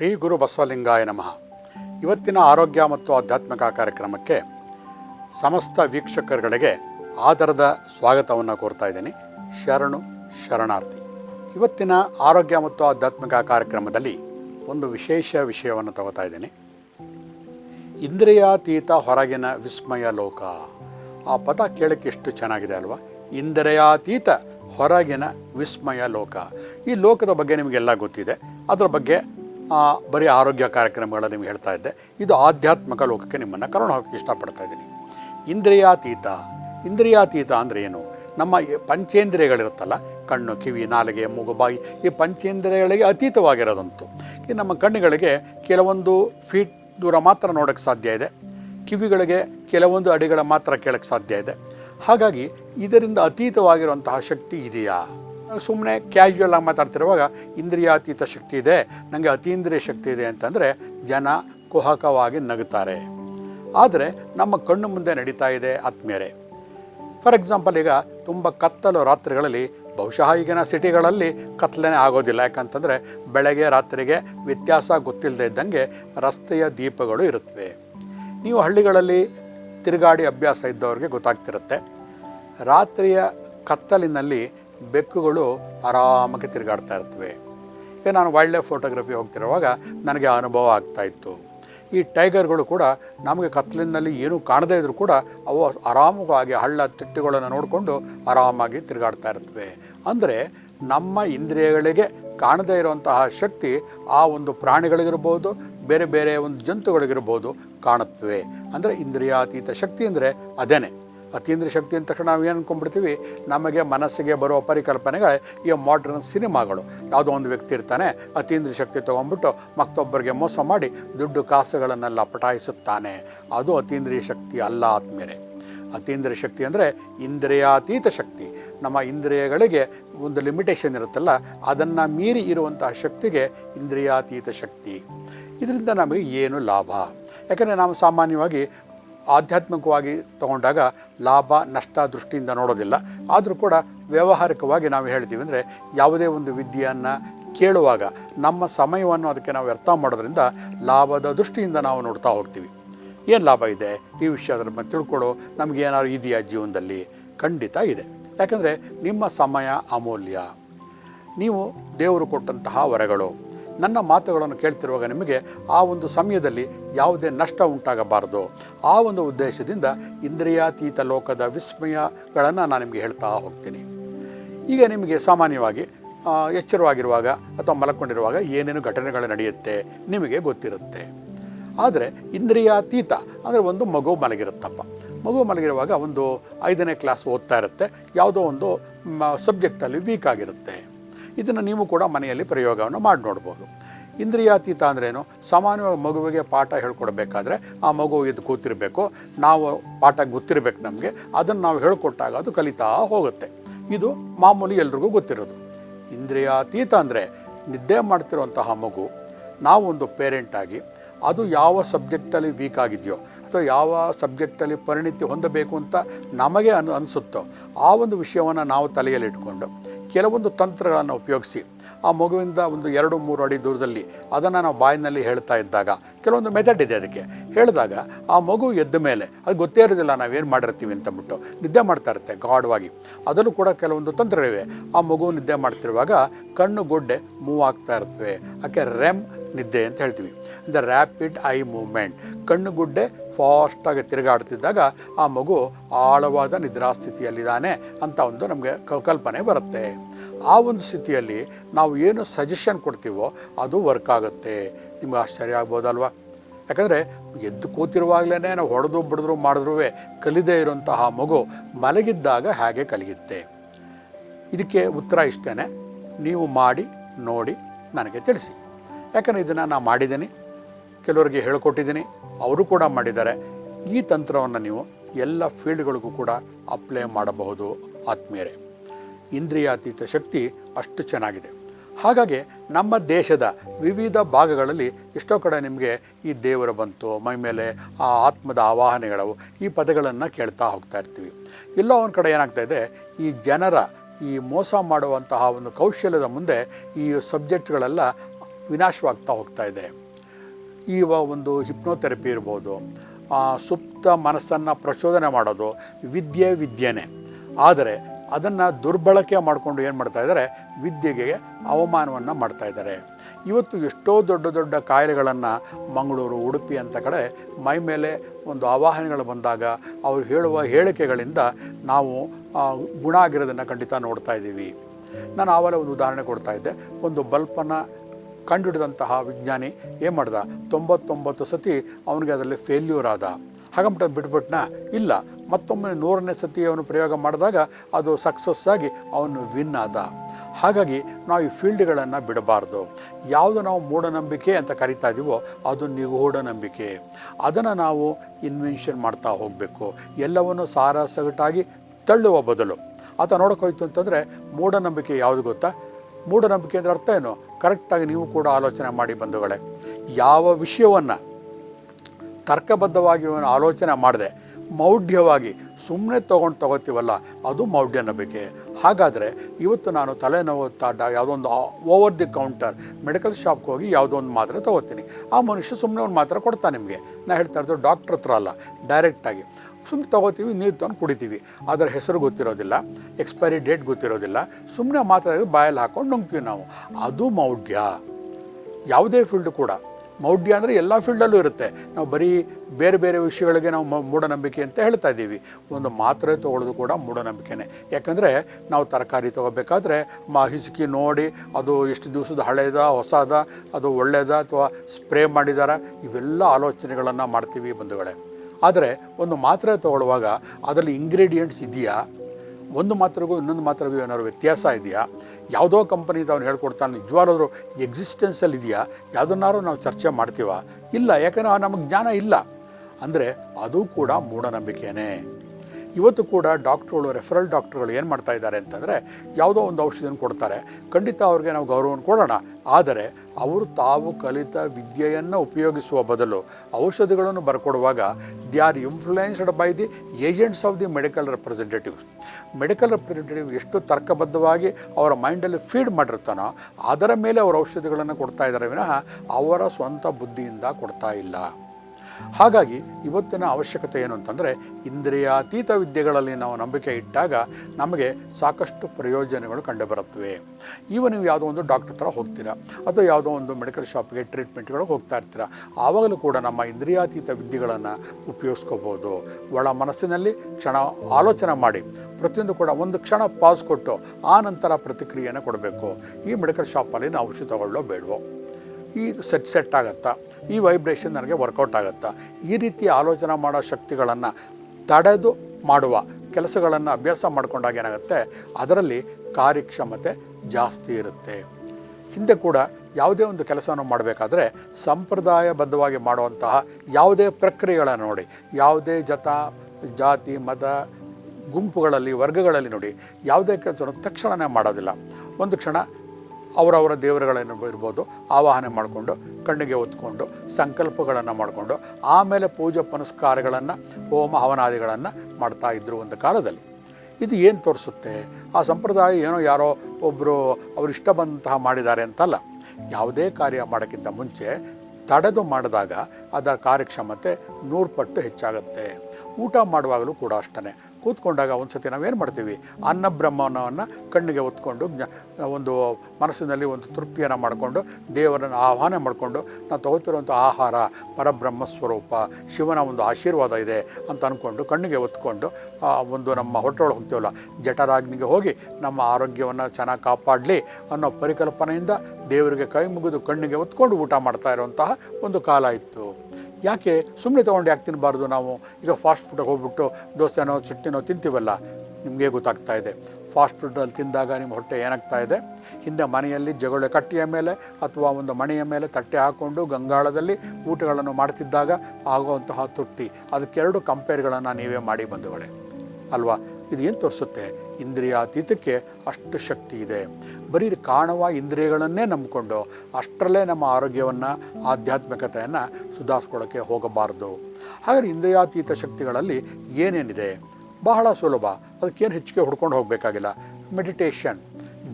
ಶ್ರೀ ಗುರು ಬಸವಲಿಂಗಾಯ ನಮಃ. ಇವತ್ತಿನ ಆರೋಗ್ಯ ಮತ್ತು ಆಧ್ಯಾತ್ಮಿಕ ಕಾರ್ಯಕ್ರಮಕ್ಕೆ ಸಮಸ್ತ ವೀಕ್ಷಕರುಗಳಿಗೆ ಆದರದ ಸ್ವಾಗತವನ್ನು ಕೋರ್ತಾ ಇದ್ದೀನಿ. ಶರಣು, ಶರಣಾರ್ಥಿ. ಇವತ್ತಿನ ಆರೋಗ್ಯ ಮತ್ತು ಆಧ್ಯಾತ್ಮಿಕ ಕಾರ್ಯಕ್ರಮದಲ್ಲಿ ಒಂದು ವಿಶೇಷ ವಿಷಯವನ್ನು ತಗೋತಾ ಇದ್ದೀನಿ. ಇಂದ್ರಿಯಾತೀತ ಹೊರಗಿನ ವಿಸ್ಮಯ ಲೋಕ. ಆ ಪದ ಕೇಳಕ್ಕೆ ಎಷ್ಟು ಚೆನ್ನಾಗಿದೆ ಅಲ್ವಾ? ಇಂದ್ರಿಯಾತೀತ ಹೊರಗಿನ ವಿಸ್ಮಯ ಲೋಕ. ಈ ಲೋಕದ ಬಗ್ಗೆ ನಿಮಗೆಲ್ಲ ಗೊತ್ತಿದೆ. ಅದರ ಬಗ್ಗೆ ಬರೀ ಆರೋಗ್ಯ ಕಾರ್ಯಕ್ರಮಗಳಲ್ಲಿ ನಿಮ್ಗೆ ಹೇಳ್ತಾ ಇದ್ದೆ. ಇದು ಆಧ್ಯಾತ್ಮಿಕ ಲೋಕಕ್ಕೆ ನಿಮ್ಮನ್ನು ಕರೋಣ ಹೋಗಕ್ಕೆ ಇಷ್ಟಪಡ್ತಾ ಇದ್ದೀನಿ. ಇಂದ್ರಿಯಾತೀತ ಇಂದ್ರಿಯಾತೀತ ಅಂದರೆ ಏನು? ನಮ್ಮ ಪಂಚೇಂದ್ರಿಯಗಳಿರುತ್ತಲ್ಲ, ಕಣ್ಣು, ಕಿವಿ, ನಾಲಿಗೆ, ಮೂಗು, ಬಾಯಿ, ಈ ಪಂಚೇಂದ್ರಿಯಗಳಿಗೆ ಅತೀತವಾಗಿರೋದಂತು. ಈ ನಮ್ಮ ಕಣ್ಣುಗಳಿಗೆ ಕೆಲವೊಂದು ಫೀಟ್ ದೂರ ಮಾತ್ರ ನೋಡೋಕ್ಕೆ ಸಾಧ್ಯ ಇದೆ. ಕಿವಿಗಳಿಗೆ ಕೆಲವೊಂದು ಅಡಿಗಳ ಮಾತ್ರ ಕೇಳೋಕ್ಕೆ ಸಾಧ್ಯ ಇದೆ. ಹಾಗಾಗಿ ಇದರಿಂದ ಅತೀತವಾಗಿರುವಂತಹ ಶಕ್ತಿ ಇದೆಯಾ? ಸುಮ್ಮನೆ ಕ್ಯಾಶುವಲ್ ಆಗಿ ಮಾತಾಡ್ತಿರುವಾಗ ಇಂದ್ರಿಯಾತೀತ ಶಕ್ತಿ ಇದೆ ನನಗೆ ಅತೀಂದ್ರಿಯ ಶಕ್ತಿ ಇದೆ ಅಂತಂದರೆ ಜನ ಕುಹಕವಾಗಿ ನಗುತ್ತಾರೆ. ಆದರೆ ನಮ್ಮ ಕಣ್ಣು ಮುಂದೆ ನಡೀತಾ ಇದೆ ಆತ್ಮೀಯರೇ. ಫಾರ್ ಎಕ್ಸಾಂಪಲ್ ಈಗ ತುಂಬ ಕತ್ತಲು ರಾತ್ರಿಗಳಲ್ಲಿ, ಬಹುಶಃ ಈಗಿನ ಸಿಟಿಗಳಲ್ಲಿ ಕತ್ತಲೇ ಆಗೋದಿಲ್ಲ. ಯಾಕಂತಂದರೆ ಬೆಳಗ್ಗೆ ರಾತ್ರಿಗೆ ವ್ಯತ್ಯಾಸ ಗೊತ್ತಿಲ್ಲದೆ ಇದ್ದಂಗೆ ರಸ್ತೆಯ ದೀಪಗಳು ಇರುತ್ತವೆ ನೀವು ಹಳ್ಳಿಗಳಲ್ಲಿ ತಿರುಗಾಡಿ ಅಭ್ಯಾಸ ಇದ್ದವ್ರಿಗೆ ಗೊತ್ತಾಗ್ತಿರುತ್ತೆ. ರಾತ್ರಿಯ ಕತ್ತಲಿನಲ್ಲಿ ಬೆಕ್ಕುಗಳು ಆರಾಮಾಗಿ ತಿರುಗಾಡ್ತಾ ಇರ್ತವೆ. ಈಗ ನಾನು ವೈಲ್ಡ್ ಲೈಫ್ ಫೋಟೋಗ್ರಫಿ ಹೋಗ್ತಿರುವಾಗ ನನಗೆ ಅನುಭವ ಆಗ್ತಾ ಇತ್ತು. ಈ ಟೈಗರ್ಗಳು ಕೂಡ ನಮಗೆ ಕತ್ತಲಿನಲ್ಲಿ ಏನೂ ಕಾಣದೇ ಇದ್ದರೂ ಕೂಡ ಅವು ಆರಾಮವಾಗಿ ಹಳ್ಳ ತಿಟ್ಟುಗಳನ್ನು ನೋಡಿಕೊಂಡು ಆರಾಮಾಗಿ ತಿರುಗಾಡ್ತಾ ಇರ್ತವೆ. ಅಂದರೆ ನಮ್ಮ ಇಂದ್ರಿಯಗಳಿಗೆ ಕಾಣದೇ ಇರುವಂತಹ ಶಕ್ತಿ ಆ ಒಂದು ಪ್ರಾಣಿಗಳಿಗಿರ್ಬೋದು, ಬೇರೆ ಬೇರೆ ಒಂದು ಜಂತುಗಳಿಗಿರ್ಬೋದು ಕಾಣುತ್ತವೆ. ಅಂದರೆ ಇಂದ್ರಿಯಾತೀತ ಶಕ್ತಿ ಅಂದರೆ ಅದೇನೆ. ಅತೀಂದ್ರಿಯ ಶಕ್ತಿ ಅಂದ ತಕ್ಷಣ ನಾವು ಏನು ಅಂದ್ಕೊಂಡ್ಬಿಡ್ತೀವಿ ನಮಗೆ ಮನಸ್ಸಿಗೆ ಬರುವ ಪರಿಕಲ್ಪನೆಗಳೇ ಈ ಮಾಡ್ರನ್ ಸಿನಿಮಾಗಳು. ಯಾವುದೋ ಒಂದು ವ್ಯಕ್ತಿ ಇರ್ತಾನೆ, ಅತೀಂದ್ರ ಶಕ್ತಿ ತೊಗೊಂಡ್ಬಿಟ್ಟು ಮತ್ತೊಬ್ಬರಿಗೆ ಮೋಸ ಮಾಡಿ ದುಡ್ಡು ಕಾಸುಗಳನ್ನೆಲ್ಲ ಪಟಾಯಿಸುತ್ತಾನೆ. ಅದು ಅತೀಂದ್ರಿಯ ಶಕ್ತಿ ಅಲ್ಲ ಆದ್ಮೇಲೆ ಅತೀಂದ್ರಿಯ ಶಕ್ತಿ ಅಂದರೆ ಇಂದ್ರಿಯಾತೀತ ಶಕ್ತಿ. ನಮ್ಮ ಇಂದ್ರಿಯಗಳಿಗೆ ಒಂದು ಲಿಮಿಟೇಷನ್ ಇರುತ್ತಲ್ಲ, ಅದನ್ನು ಮೀರಿ ಇರುವಂತಹ ಶಕ್ತಿಗೆ ಇಂದ್ರಿಯಾತೀತ ಶಕ್ತಿ. ಇದರಿಂದ ನಮಗೆ ಏನು ಲಾಭ? ಯಾಕಂದರೆ ನಾವು ಸಾಮಾನ್ಯವಾಗಿ ಆಧ್ಯಾತ್ಮಿಕವಾಗಿ ತಗೊಂಡಾಗ ಲಾಭ, ನಷ್ಟ ದೃಷ್ಟಿಯಿಂದ ನೋಡೋದಿಲ್ಲ. ಆದರೂ ಕೂಡ ವ್ಯಾವಹಾರಿಕವಾಗಿ ನಾವು ಹೇಳ್ತೀವಿ ಅಂದರೆ ಯಾವುದೇ ಒಂದು ವಿದ್ಯೆಯನ್ನು ಕೇಳುವಾಗ, ನಮ್ಮ ಸಮಯವನ್ನು ಅದಕ್ಕೆ ನಾವು ವ್ಯರ್ಥ ಮಾಡೋದ್ರಿಂದ ಲಾಭದ ದೃಷ್ಟಿಯಿಂದ ನಾವು ನೋಡ್ತಾ ಹೋಗ್ತೀವಿ. ಏನು ಲಾಭ ಇದೆ? ಈ ವಿಷಯ ಅದ್ರ ಬಗ್ಗೆ ತಿಳ್ಕೊಳ್ಳೋ, ನಮ್ಗೆ ಏನಾದ್ರು ಇದೆಯಾ ಜೀವನದಲ್ಲಿ? ಖಂಡಿತ ಇದೆ. ಯಾಕಂದರೆ ನಿಮ್ಮ ಸಮಯ ಅಮೂಲ್ಯ. ನೀವು ದೇವರು ಕೊಟ್ಟಂತಹ ವರಗಳು. ನನ್ನ ಮಾತುಗಳನ್ನು ಕೇಳ್ತಿರುವಾಗ ನಿಮಗೆ ಆ ಒಂದು ಸಮಯದಲ್ಲಿ ಯಾವುದೇ ನಷ್ಟ ಉಂಟಾಗಬಾರದು. ಆ ಒಂದು ಉದ್ದೇಶದಿಂದ ಇಂದ್ರಿಯಾತೀತ ಲೋಕದ ವಿಸ್ಮಯಗಳನ್ನು ನಾನು ನಿಮಗೆ ಹೇಳ್ತಾ ಹೋಗ್ತೀನಿ. ಈಗ ನಿಮಗೆ ಸಾಮಾನ್ಯವಾಗಿ ಎಚ್ಚರವಾಗಿರುವಾಗ ಅಥವಾ ಮಲಕೊಂಡಿರುವಾಗ ಏನೇನು ಘಟನೆಗಳು ನಡೆಯುತ್ತೆ ನಿಮಗೆ ಗೊತ್ತಿರುತ್ತೆ. ಆದರೆ ಇಂದ್ರಿಯಾತೀತ ಅಂದರೆ ಒಂದು ಮಗು ಮಲಗಿರುತ್ತಪ್ಪ. ಮಗು ಮಲಗಿರುವಾಗ ಒಂದು ಐದನೇ ಕ್ಲಾಸ್ ಓದ್ತಾ ಇರುತ್ತೆ. ಯಾವುದೋ ಒಂದು ಸಬ್ಜೆಕ್ಟಲ್ಲಿ ವೀಕ್ ಆಗಿರುತ್ತೆ. ಇದನ್ನು ನೀವು ಕೂಡ ಮನೆಯಲ್ಲಿ ಪ್ರಯೋಗವನ್ನು ಮಾಡಿ ನೋಡ್ಬೋದು ಇಂದ್ರಿಯಾತೀತ ಅಂದ್ರೇನು? ಸಾಮಾನ್ಯವಾಗಿ ಮಗುವಿಗೆ ಪಾಠ ಹೇಳ್ಕೊಡ್ಬೇಕಾದ್ರೆ ಆ ಮಗು ಇದು ಕೂತಿರಬೇಕು, ನಾವು ಪಾಠ ಗೊತ್ತಿರಬೇಕು ನಮಗೆ, ಅದನ್ನು ನಾವು ಹೇಳ್ಕೊಟ್ಟಾಗ ಅದು ಕಲಿತಾ ಹೋಗುತ್ತೆ. ಇದು ಮಾಮೂಲಿ ಎಲ್ರಿಗೂ ಗೊತ್ತಿರೋದು. ಇಂದ್ರಿಯಾತೀತ ಅಂದರೆ ನಿದ್ದೆ ಮಾಡ್ತಿರುವಂತಹ ಮಗು ನಾವು ಒಂದು ಪೇರೆಂಟಾಗಿ ಅದು ಯಾವ ಸಬ್ಜೆಕ್ಟಲ್ಲಿ ವೀಕ್ ಆಗಿದೆಯೋ, ಅಥವಾ ಯಾವ ಸಬ್ಜೆಕ್ಟಲ್ಲಿ ಪರಿಣಿತಿ ಹೊಂದಬೇಕು ಅಂತ ನಮಗೆ ಅನ್, ಅನಿಸುತ್ತೋ, ಆ ಒಂದು ವಿಷಯವನ್ನು ನಾವು ತಲೆಯಲ್ಲಿ ಇಟ್ಕೊಂಡು ಕೆಲವೊಂದು ತಂತ್ರಗಳನ್ನು ಉಪಯೋಗಿಸಿ. ಆ ಮಗುವಿಂದ ಒಂದು ಎರಡು ಮೂರು ಅಡಿ ದೂರದಲ್ಲಿ. ಅದನ್ನು ನಾವು ಬಾಯಿನಲ್ಲಿ ಹೇಳ್ತಾ ಇದ್ದಾಗ, ಕೆಲವೊಂದು ಮೆಥಡ್ ಇದೆ ಅದಕ್ಕೆ. ಹೇಳಿದಾಗ ಆ ಮಗು ಎದ್ದ ಮೇಲೆ, ಅದು ಗೊತ್ತೇ ಇರೋದಿಲ್ಲ ನಾವೇನು ಮಾಡಿರ್ತೀವಿ ಅಂತಂದ್ಬಿಟ್ಟು ನಿದ್ದೆ ಮಾಡ್ತಾ ಇರುತ್ತೆ ಗಾಢವಾಗಿ. ಅದರಲ್ಲೂ ಕೂಡ ಕೆಲವೊಂದು ತಂತ್ರಗಳಿವೆ ಆ ಮಗು ನಿದ್ದೆ ಮಾಡ್ತಿರುವಾಗ ಕಣ್ಣು ಗೊಡ್ಡೆ ಮೂವ್ ಆಗ್ತಾ ಇರ್ತವೆ. ಯಾಕೆ ರೆಮ್ ನಿದ್ದೆ ಅಂತ ಹೇಳ್ತೀವಿ. ಅಂದರೆ ರ್ಯಾಪಿಡ್ ಐ ಮೂವ್ಮೆಂಟ್ ಕಣ್ಣುಗುಡ್ಡೆ ಫಾಸ್ಟಾಗಿ ತಿರುಗಾಡ್ತಿದ್ದಾಗ ಆ ಮಗು ಆಳವಾದ ನಿದ್ರಾಸ್ಥಿತಿಯಲ್ಲಿದ್ದಾನೆ ಅಂತ ಒಂದು ನಮಗೆ ಕಲ್ಪನೆ ಬರುತ್ತೆ. ಆ ಒಂದು ಸ್ಥಿತಿಯಲ್ಲಿ ನಾವು ಏನು ಸಜೆಷನ್ ಕೊಡ್ತೀವೋ ಅದು ವರ್ಕ್ ಆಗುತ್ತೆ. ನಿಮ್ಗೆ ಆಶ್ಚರ್ಯ ಆಗ್ಬೋದಲ್ವಾ? ಯಾಕಂದರೆ ಎದ್ದು ಕೂತಿರುವಾಗಲೇ ನಾವು ಹೊಡೆದು ಬಿಡಿದ್ರು ಮಾಡಿದ್ರೂ ಕಲಿದೇ ಇರುವಂತಹ ಮಗು ಮಲಗಿದ್ದಾಗ ಹಾಗೆ ಕಲಿಯುತ್ತೆ. ಇದಕ್ಕೆ ಉತ್ತರ ಇಷ್ಟೇ ನೀವು ಮಾಡಿ, ನೋಡಿ, ನನಗೆ ತಿಳಿಸಿ. ಯಾಕಂದರೆ ಇದನ್ನು ನಾನು ಮಾಡಿದ್ದೀನಿ. ಕೆಲವರಿಗೆ ಹೇಳಿಕೊಟ್ಟಿದ್ದೀನಿ. ಅವರು ಕೂಡ ಮಾಡಿದ್ದಾರೆ. ಈ ತಂತ್ರವನ್ನು ನೀವು ಎಲ್ಲ ಫೀಲ್ಡ್ಗಳಿಗೂ ಕೂಡ ಅಪ್ಲೈ ಮಾಡಬಹುದು, ಆತ್ಮೀಯರೇ. ಇಂದ್ರಿಯಾತೀತ ಶಕ್ತಿ ಅಷ್ಟು ಚೆನ್ನಾಗಿದೆ. ಹಾಗಾಗಿ ನಮ್ಮ ದೇಶದ ವಿವಿಧ ಭಾಗಗಳಲ್ಲಿ ಎಷ್ಟೋ ಕಡೆ ನಿಮಗೆ ಈ ದೇವರ ಬಂತು, ಮೈ ಮೇಲೆ ಆ ಆತ್ಮದ ಆವಾಹನೆಗಳವು ಈ ಪದಗಳನ್ನು ಕೇಳ್ತಾ ಹೋಗ್ತಾ ಇರ್ತೀವಿ. ಎಲ್ಲೋ ಒಂದು ಕಡೆ ಏನಾಗ್ತಾ ಇದೆ, ಈ ಜನರ ಈ ಮೋಸ ಮಾಡುವಂತಹ ಒಂದು ಕೌಶಲ್ಯದ ಮುಂದೆ ಈ ಸಬ್ಜೆಕ್ಟ್ಗಳೆಲ್ಲ ವಿನಾಶವಾಗ್ತಾ ಹೋಗ್ತಾ ಇದೆ. ಈ ಒಂದು ಹಿಪ್ನೋಥೆರಪಿ ಇರ್ಬೋದು ಸುಪ್ತ ಮನಸ್ಸನ್ನು ಪ್ರಚೋದನೆ ಮಾಡೋದು ವಿದ್ಯೆ ವಿದ್ಯೆನೇ. ಆದರೆ ಅದನ್ನು ದುರ್ಬಳಕೆ ಮಾಡಿಕೊಂಡು ಏನು ಮಾಡ್ತಾ ಇದ್ದಾರೆ ವಿದ್ಯೆಗೆ ಅವಮಾನವನ್ನು ಮಾಡ್ತಾ ಇದ್ದಾರೆ ಇವತ್ತು ಎಷ್ಟೋ ದೊಡ್ಡ ದೊಡ್ಡ ಕಾಯಿಲೆಗಳನ್ನು ಮಂಗಳೂರು, ಉಡುಪಿ ಅಂತ ಕಡೆ ಮೈ ಮೇಲೆ ಒಂದು ಆವಾಹನೆಗಳು ಬಂದಾಗ ಅವರು ಹೇಳುವ ಹೇಳಿಕೆಗಳಿಂದ ನಾವು ಗುಣ ಆಗಿರೋದನ್ನು ಖಂಡಿತ ನೋಡ್ತಾ ಇದ್ದೀವಿ. ನಾನು ಆವಾಗಲೇ ಒಂದು ಉದಾಹರಣೆ ಕೊಡ್ತಾ ಇದ್ದೆ. ಒಂದು ಬಲ್ಪನ್ನು ಕಂಡುಹಿಡಿದಂತಹ ವಿಜ್ಞಾನಿ ಏನು ಮಾಡ್ದ? ತೊಂಬತ್ತೊಂಬತ್ತು ಸತಿ ಅವನಿಗೆ ಅದರಲ್ಲಿ ಫೇಲ್ಯೂರ್ ಆದ. ಹಾಗಂಬಿಟ್ಟು ಬಿಟ್ಬಿಟ್ನ ಇಲ್ಲ, ಮತ್ತೊಮ್ಮೆ ನೂರನೇ ಸತಿ ಅವನು ಪ್ರಯೋಗ ಮಾಡಿದಾಗ ಅದು ಸಕ್ಸಸ್ ಆಗಿ ಅವನು ವಿನ್ ಆದ. ಹಾಗಾಗಿ ನಾವು ಈ ಫೀಲ್ಡ್ಗಳನ್ನು ಬಿಡಬಾರ್ದು. ಯಾವುದು ನಾವು ಮೂಢನಂಬಿಕೆ ಅಂತ ಕರಿತಾ ಇದ್ದೀವೋ ಅದು ನಿಗೂಢ ನಂಬಿಕೆ. ಅದನ್ನು ನಾವು ಇನ್ವೆನ್ಷನ್ ಮಾಡ್ತಾ ಹೋಗಬೇಕು. ಎಲ್ಲವನ್ನು ಸಾರ ಸಗಟಾಗಿ ತಳ್ಳುವ ಬದಲು. ಆತ ನೋಡೋಕ್ಕೋಯ್ತು ಅಂತಂದರೆ ಮೂಢನಂಬಿಕೆ ಯಾವುದು ಗೊತ್ತಾ? ಮೂಢನಂಬಿಕೆ ಅಂದರೆ ಅರ್ಥ ಏನು? ಕರೆಕ್ಟಾಗಿ ನೀವು ಕೂಡ ಆಲೋಚನೆ ಮಾಡಿ ಬಂಧುಗಳೇ. ಯಾವ ವಿಷಯವನ್ನು ತರ್ಕಬದ್ಧವಾಗಿ ಇವನು ಆಲೋಚನೆ ಮಾಡಿದೆ. ಮೌಢ್ಯವಾಗಿ. ಸುಮ್ಮನೆ ತೊಗೊಂಡು ತಗೋತೀವಲ್ಲ, ಅದು ಮೌಢ್ಯ ನಂಬಿಕೆ. ಹಾಗಾದರೆ ಇವತ್ತು ನಾನು ತಲೆನೋವು ತಾಟ ಯಾವುದೋ ಒಂದು ಓವರ್ ದಿ ಕೌಂಟರ್ ಮೆಡಿಕಲ್ ಶಾಪ್ಗೆ ಹೋಗಿ ಯಾವುದೋ ಒಂದು ಮಾತ್ರೆ ತೊಗೋತೀನಿ. ಆ ಮನುಷ್ಯ ಸುಮ್ಮನೆ ಒಂದು ಮಾತ್ರೆ ಕೊಡ್ತಾನೆ ನಿಮಗೆ. ನಾ ಹೇಳ್ತಾ ಇರೋದು ಡಾಕ್ಟ್ರ್ ಹತ್ರ ಅಲ್ಲ ಡೈರೆಕ್ಟಾಗಿ ಸುಮ್ಮನೆ ತೊಗೋತೀವಿ, ನೀರು ತಂದು ಕುಡಿತೀವಿ. ಅದರ ಹೆಸರು ಗೊತ್ತಿರೋದಿಲ್ಲ ಎಕ್ಸ್ಪೈರಿ ಡೇಟ್ ಗೊತ್ತಿರೋದಿಲ್ಲ. ಸುಮ್ಮನೆ ಮಾತ್ರ ಬಾಯಲ್ಲಿ ಹಾಕ್ಕೊಂಡು ನುಂಗ್ತೀವಿ ನಾವು. ಅದು ಮೌಢ್ಯ. ಯಾವುದೇ ಫೀಲ್ಡ್ ಕೂಡ. ಮೌಢ್ಯ ಅಂದರೆ ಎಲ್ಲ ಫೀಲ್ಡಲ್ಲೂ ಇರುತ್ತೆ. ನಾವು ಬರೀ ಬೇರೆ ಬೇರೆ ವಿಷಯಗಳಿಗೆ ನಾವು ಮೂಢನಂಬಿಕೆ ಅಂತ ಹೇಳ್ತಾ ಇದ್ದೀವಿ. ಒಂದು ಮಾತ್ರೆ ತೊಗೊಳ್ಳೋದು ಕೂಡ ಮೂಢನಂಬಿಕೆನೇ. ಯಾಕಂದರೆ ನಾವು ತರಕಾರಿ ತೊಗೋಬೇಕಾದ್ರೆ ಮಾ, ಹಿಸುಕಿ ನೋಡಿ ಅದು ಎಷ್ಟು ದಿವಸದ ಹಳೇದ, ಹೊಸದ, ಅದು ಒಳ್ಳೆಯದ ಅಥವಾ ಸ್ಪ್ರೇ ಮಾಡಿದಾರ? ಇವೆಲ್ಲ ಆಲೋಚನೆಗಳನ್ನು ಮಾಡ್ತೀವಿ ಬಂಧುಗಳೇ. ಆದರೆ ಒಂದು ಮಾತ್ರೆ ತೊಗೊಳ್ಳುವಾಗ ಅದರಲ್ಲಿ ಇಂಗ್ರೀಡಿಯೆಂಟ್ಸ್ ಇದೆಯಾ? ಒಂದು ಮಾತ್ರಗೂ ಇನ್ನೊಂದು ಮಾತ್ರಗೂ ಏನಾದ್ರು ವ್ಯತ್ಯಾಸ ಇದೆಯಾ? ಯಾವುದೋ ಕಂಪನಿ ಅವ್ನು ಹೇಳ್ಕೊಡ್ತಾನೆ ನಿಜವಾದ್ರು ಎಕ್ಸಿಸ್ಟೆನ್ಸಲ್ಲಿ ಇದೆಯಾ? ಯಾವುದನ್ನಾರು ನಾವು ಚರ್ಚೆ ಮಾಡ್ತೀವ? ಇಲ್ಲ, ಯಾಕಂದರೆ ನಮಗೆ ಜ್ಞಾನ ಇಲ್ಲ. ಅಂದರೆ ಅದು ಕೂಡ ಮೂಢನಂಬಿಕೆನೇ. ಇವತ್ತು ಕೂಡ ಡಾಕ್ಟ್ರುಗಳು, ರೆಫರಲ್ ಡಾಕ್ಟ್ರುಗಳು ಏನು ಮಾಡ್ತಾ ಇದ್ದಾರೆ ಅಂತಂದರೆ ಯಾವುದೋ ಒಂದು ಔಷಧಿಯನ್ನು ಕೊಡ್ತಾರೆ. ಖಂಡಿತ ಅವ್ರಿಗೆ ನಾವು ಗೌರವವನ್ನು ಕೊಡೋಣ. ಆದರೆ ಅವರು ತಾವು ಕಲಿತ ವಿದ್ಯೆಯನ್ನು ಉಪಯೋಗಿಸುವ ಬದಲು ಔಷಧಿಗಳನ್ನು ಬರ್ಕೊಡುವಾಗ they are influenced by the agents of the medical representative. Medical representative ಎಷ್ಟು ತರ್ಕಬದ್ಧವಾಗಿ ಅವರ ಮೈಂಡಲ್ಲಿ ಫೀಡ್ ಮಾಡಿರ್ತಾನೋ ಅದರ ಮೇಲೆ ಅವರು ಔಷಧಿಗಳನ್ನು ಕೊಡ್ತಾ ಇದ್ದಾರೆ ವಿನಃ ಅವರ ಸ್ವಂತ ಬುದ್ಧಿಯಿಂದ ಕೊಡ್ತಾ ಇಲ್ಲ. ಹಾಗಾಗಿ ಇವತ್ತಿನ ಅವಶ್ಯಕತೆ ಏನು ಅಂತಂದರೆ ಇಂದ್ರಿಯಾತೀತ ವಿದ್ಯೆಗಳಲ್ಲಿ ನಾವು ನಂಬಿಕೆ ಇಟ್ಟಾಗ ನಮಗೆ ಸಾಕಷ್ಟು ಪ್ರಯೋಜನಗಳು ಕಂಡುಬರುತ್ತವೆ. ಈಗ ನೀವು ಯಾವುದೋ ಒಂದು ಡಾಕ್ಟರ್ ಹತ್ರ ಹೋಗ್ತೀರಾ, ಅಥವಾ ಯಾವುದೋ ಒಂದು ಮೆಡಿಕಲ್ ಶಾಪ್ಗೆ ಟ್ರೀಟ್ಮೆಂಟ್ಗಳು ಹೋಗ್ತಾ ಇರ್ತೀರ, ಆವಾಗಲೂ ಕೂಡ ನಮ್ಮ ಇಂದ್ರಿಯಾತೀತ ವಿದ್ಯೆಗಳನ್ನು ಉಪಯೋಗಿಸ್ಕೋಬೋದು. ಒಳ ಮನಸ್ಸಿನಲ್ಲಿ ಕ್ಷಣ ಆಲೋಚನೆ ಮಾಡಿ, ಪ್ರತಿಯೊಂದು ಕೂಡ ಒಂದು ಕ್ಷಣ ಪಾಸ್ ಕೊಟ್ಟು, ಆ ನಂತರ ಪ್ರತಿಕ್ರಿಯೆಯನ್ನು ಕೊಡಬೇಕು. ಈ ಮೆಡಿಕಲ್ ಶಾಪಲ್ಲಿ ನಾವು ಔಷಧಿ ತಗೊಳ್ಳೋ ಬೇಡವೋ. ಈ ಸೆಟ್ ಸೆಟ್ ಆಗುತ್ತಾ? ಈ ವೈಬ್ರೇಷನ್ ನನಗೆ ವರ್ಕೌಟ್ ಆಗುತ್ತಾ? ಈ ರೀತಿ ಆಲೋಚನೆ ಮಾಡೋ ಶಕ್ತಿಗಳನ್ನು ತಡೆದು ಮಾಡುವ ಕೆಲಸಗಳನ್ನು ಅಭ್ಯಾಸ ಮಾಡಿಕೊಂಡಾಗ ಏನಾಗುತ್ತೆ? ಅದರಲ್ಲಿ ಕಾರ್ಯಕ್ಷಮತೆ ಜಾಸ್ತಿ ಇರುತ್ತೆ. ಹಿಂದೆ ಕೂಡ ಯಾವುದೇ ಒಂದು ಕೆಲಸವನ್ನು ಮಾಡಬೇಕಾದ್ರೆ ಸಂಪ್ರದಾಯಬದ್ಧವಾಗಿ ಮಾಡುವಂತಹ ಯಾವುದೇ ಪ್ರಕ್ರಿಯೆಗಳನ್ನು ನೋಡಿ. ಯಾವುದೇ ಜತ, ಜಾತಿ, ಮತ, ಗುಂಪುಗಳಲ್ಲಿ, ವರ್ಗಗಳಲ್ಲಿ ನೋಡಿ. ಯಾವುದೇ ಕೆಲಸವನ್ನು ತಕ್ಷಣವೇ ಮಾಡೋದಿಲ್ಲ. ಒಂದು ಕ್ಷಣ ಅವರವರ ದೇವರುಗಳನ್ನು ಇರ್ಬೋದು, ಆವಾಹನೆ ಮಾಡಿಕೊಂಡು, ಕಣ್ಣಿಗೆ ಹೊತ್ಕೊಂಡು, ಸಂಕಲ್ಪಗಳನ್ನು ಮಾಡಿಕೊಂಡು, ಆಮೇಲೆ ಪೂಜೆ ಪುನಸ್ಕಾರಗಳನ್ನು, ಹೋಮ ಹವನಾದಿಗಳನ್ನು ಮಾಡ್ತಾ ಇದ್ದರು ಒಂದು ಕಾಲದಲ್ಲಿ. ಇದು ಏನು ತೋರಿಸುತ್ತೆ? ಆ ಸಂಪ್ರದಾಯ ಏನೋ ಯಾರೋ ಒಬ್ಬರು ಅವ್ರು ಇಷ್ಟ ಬಂದಂತಹ ಮಾಡಿದ್ದಾರೆ ಅಂತಲ್ಲ. ಯಾವುದೇ ಕಾರ್ಯ ಮಾಡೋಕ್ಕಿಂತ ಮುಂಚೆ ತಡೆದು ಮಾಡಿದಾಗ ಅದರ ಕಾರ್ಯಕ್ಷಮತೆ ನೂರು ಪಟ್ಟು ಹೆಚ್ಚಾಗುತ್ತೆ. ಊಟ ಮಾಡುವಾಗಲೂ ಕೂಡ ಅಷ್ಟೇ ಕೂತ್ಕೊಂಡಾಗ ಒಂದು ಸತಿ ನಾವೇನು ಮಾಡ್ತೀವಿ? ಅನ್ನ ಬ್ರಹ್ಮವನ್ನು ಕಣ್ಣಿಗೆ ಹೊತ್ಕೊಂಡು ಒಂದು ಮನಸ್ಸಿನಲ್ಲಿ ಒಂದು ತೃಪ್ತಿಯನ್ನು ಮಾಡಿಕೊಂಡು, ದೇವರನ್ನು ಆಹ್ವಾನ ಮಾಡಿಕೊಂಡು, ನಾವು ತಗೋತಿರುವಂಥ ಆಹಾರ ಪರಬ್ರಹ್ಮ ಸ್ವರೂಪ, ಶಿವನ ಒಂದು ಆಶೀರ್ವಾದ ಇದೆ ಅಂತ ಅಂದ್ಕೊಂಡು ಕಣ್ಣಿಗೆ ಹೊತ್ಕೊಂಡು, ಆ ಒಂದು ನಮ್ಮ ಹೊಟ್ಟೆಯೊಳಗೆ ಹೋಗ್ತೀವಲ್ಲ, ಜಠರಾಗ್ನಿಗೆ ಹೋಗಿ ನಮ್ಮ ಆರೋಗ್ಯವನ್ನು ಚೆನ್ನಾಗಿ ಕಾಪಾಡಲಿ ಅನ್ನೋ ಪರಿಕಲ್ಪನೆಯಿಂದ ದೇವರಿಗೆ ಕೈ ಮುಗಿದು ಕಣ್ಣಿಗೆ ಹೊತ್ಕೊಂಡು ಊಟ ಮಾಡ್ತಾ ಇರುವಂತಹ ಒಂದು ಕಾಲ ಇತ್ತು. ಯಾಕೆ ಸುಮ್ಮನೆ ತೊಗೊಂಡು ಯಾಕೆ ತಿನ್ನಬಾರ್ದು ನಾವು? ಈಗ ಫಾಸ್ಟ್ ಫುಡ್ಗೆ ಹೋಗ್ಬಿಟ್ಟು ದೋಸೆನೋ, ಚಟ್ನಿನೋ ತಿಂತೀವಲ್ಲ? ನಿಮಗೆ ಗೊತ್ತಾಗ್ತಾ ಇದೆ. ಫಾಸ್ಟ್ ಫುಡ್ಡಲ್ಲಿ ತಿಂದಾಗ ನಿಮ್ಮ ಹೊಟ್ಟೆ ಏನಾಗ್ತಾ ಇದೆ? ಹಿಂದೆ ಮನೆಯಲ್ಲಿ ಜಗಳ ಕಟ್ಟಿಯ ಮೇಲೆ ಅಥವಾ ಒಂದು ಮಣೆಯ ಮೇಲೆ ತಟ್ಟೆ ಹಾಕ್ಕೊಂಡು ಗಂಗಾಳದಲ್ಲಿ ಊಟಗಳನ್ನು ಮಾಡ್ತಿದ್ದಾಗ ಆಗುವಂತಹ ತುಟ್ಟಿ ಅದಕ್ಕೆರಡು ಕಂಪೇರ್ಗಳನ್ನು ನೀವೇ ಮಾಡಿ ಬಂದವಳೆ ಅಲ್ವಾ? ಇದು ಏನು ತೋರಿಸುತ್ತೆ? ಇಂದ್ರಿಯಾತೀತಕ್ಕೆ ಅಷ್ಟು ಶಕ್ತಿ ಇದೆ. ಬರೀ ಕಾಣುವ ಇಂದ್ರಿಯಗಳನ್ನೇ ನಂಬಿಕೊಂಡು ಅಷ್ಟರಲ್ಲೇ ನಮ್ಮ ಆರೋಗ್ಯವನ್ನು, ಆಧ್ಯಾತ್ಮಿಕತೆಯನ್ನು ಸುಧಾರಿಸ್ಕೊಳ್ಳೋಕ್ಕೆ ಹೋಗಬಾರ್ದು. ಹಾಗಾದ್ರೆ ಇಂದ್ರಿಯಾತೀತ ಶಕ್ತಿಗಳಲ್ಲಿ ಏನೇನಿದೆ? ಬಹಳ ಸುಲಭ. ಅದಕ್ಕೇನು ಹೆಚ್ಚಿಗೆ ಹುಡ್ಕೊಂಡು ಹೋಗಬೇಕಾಗಿಲ್ಲ? ಮೆಡಿಟೇಷನ್.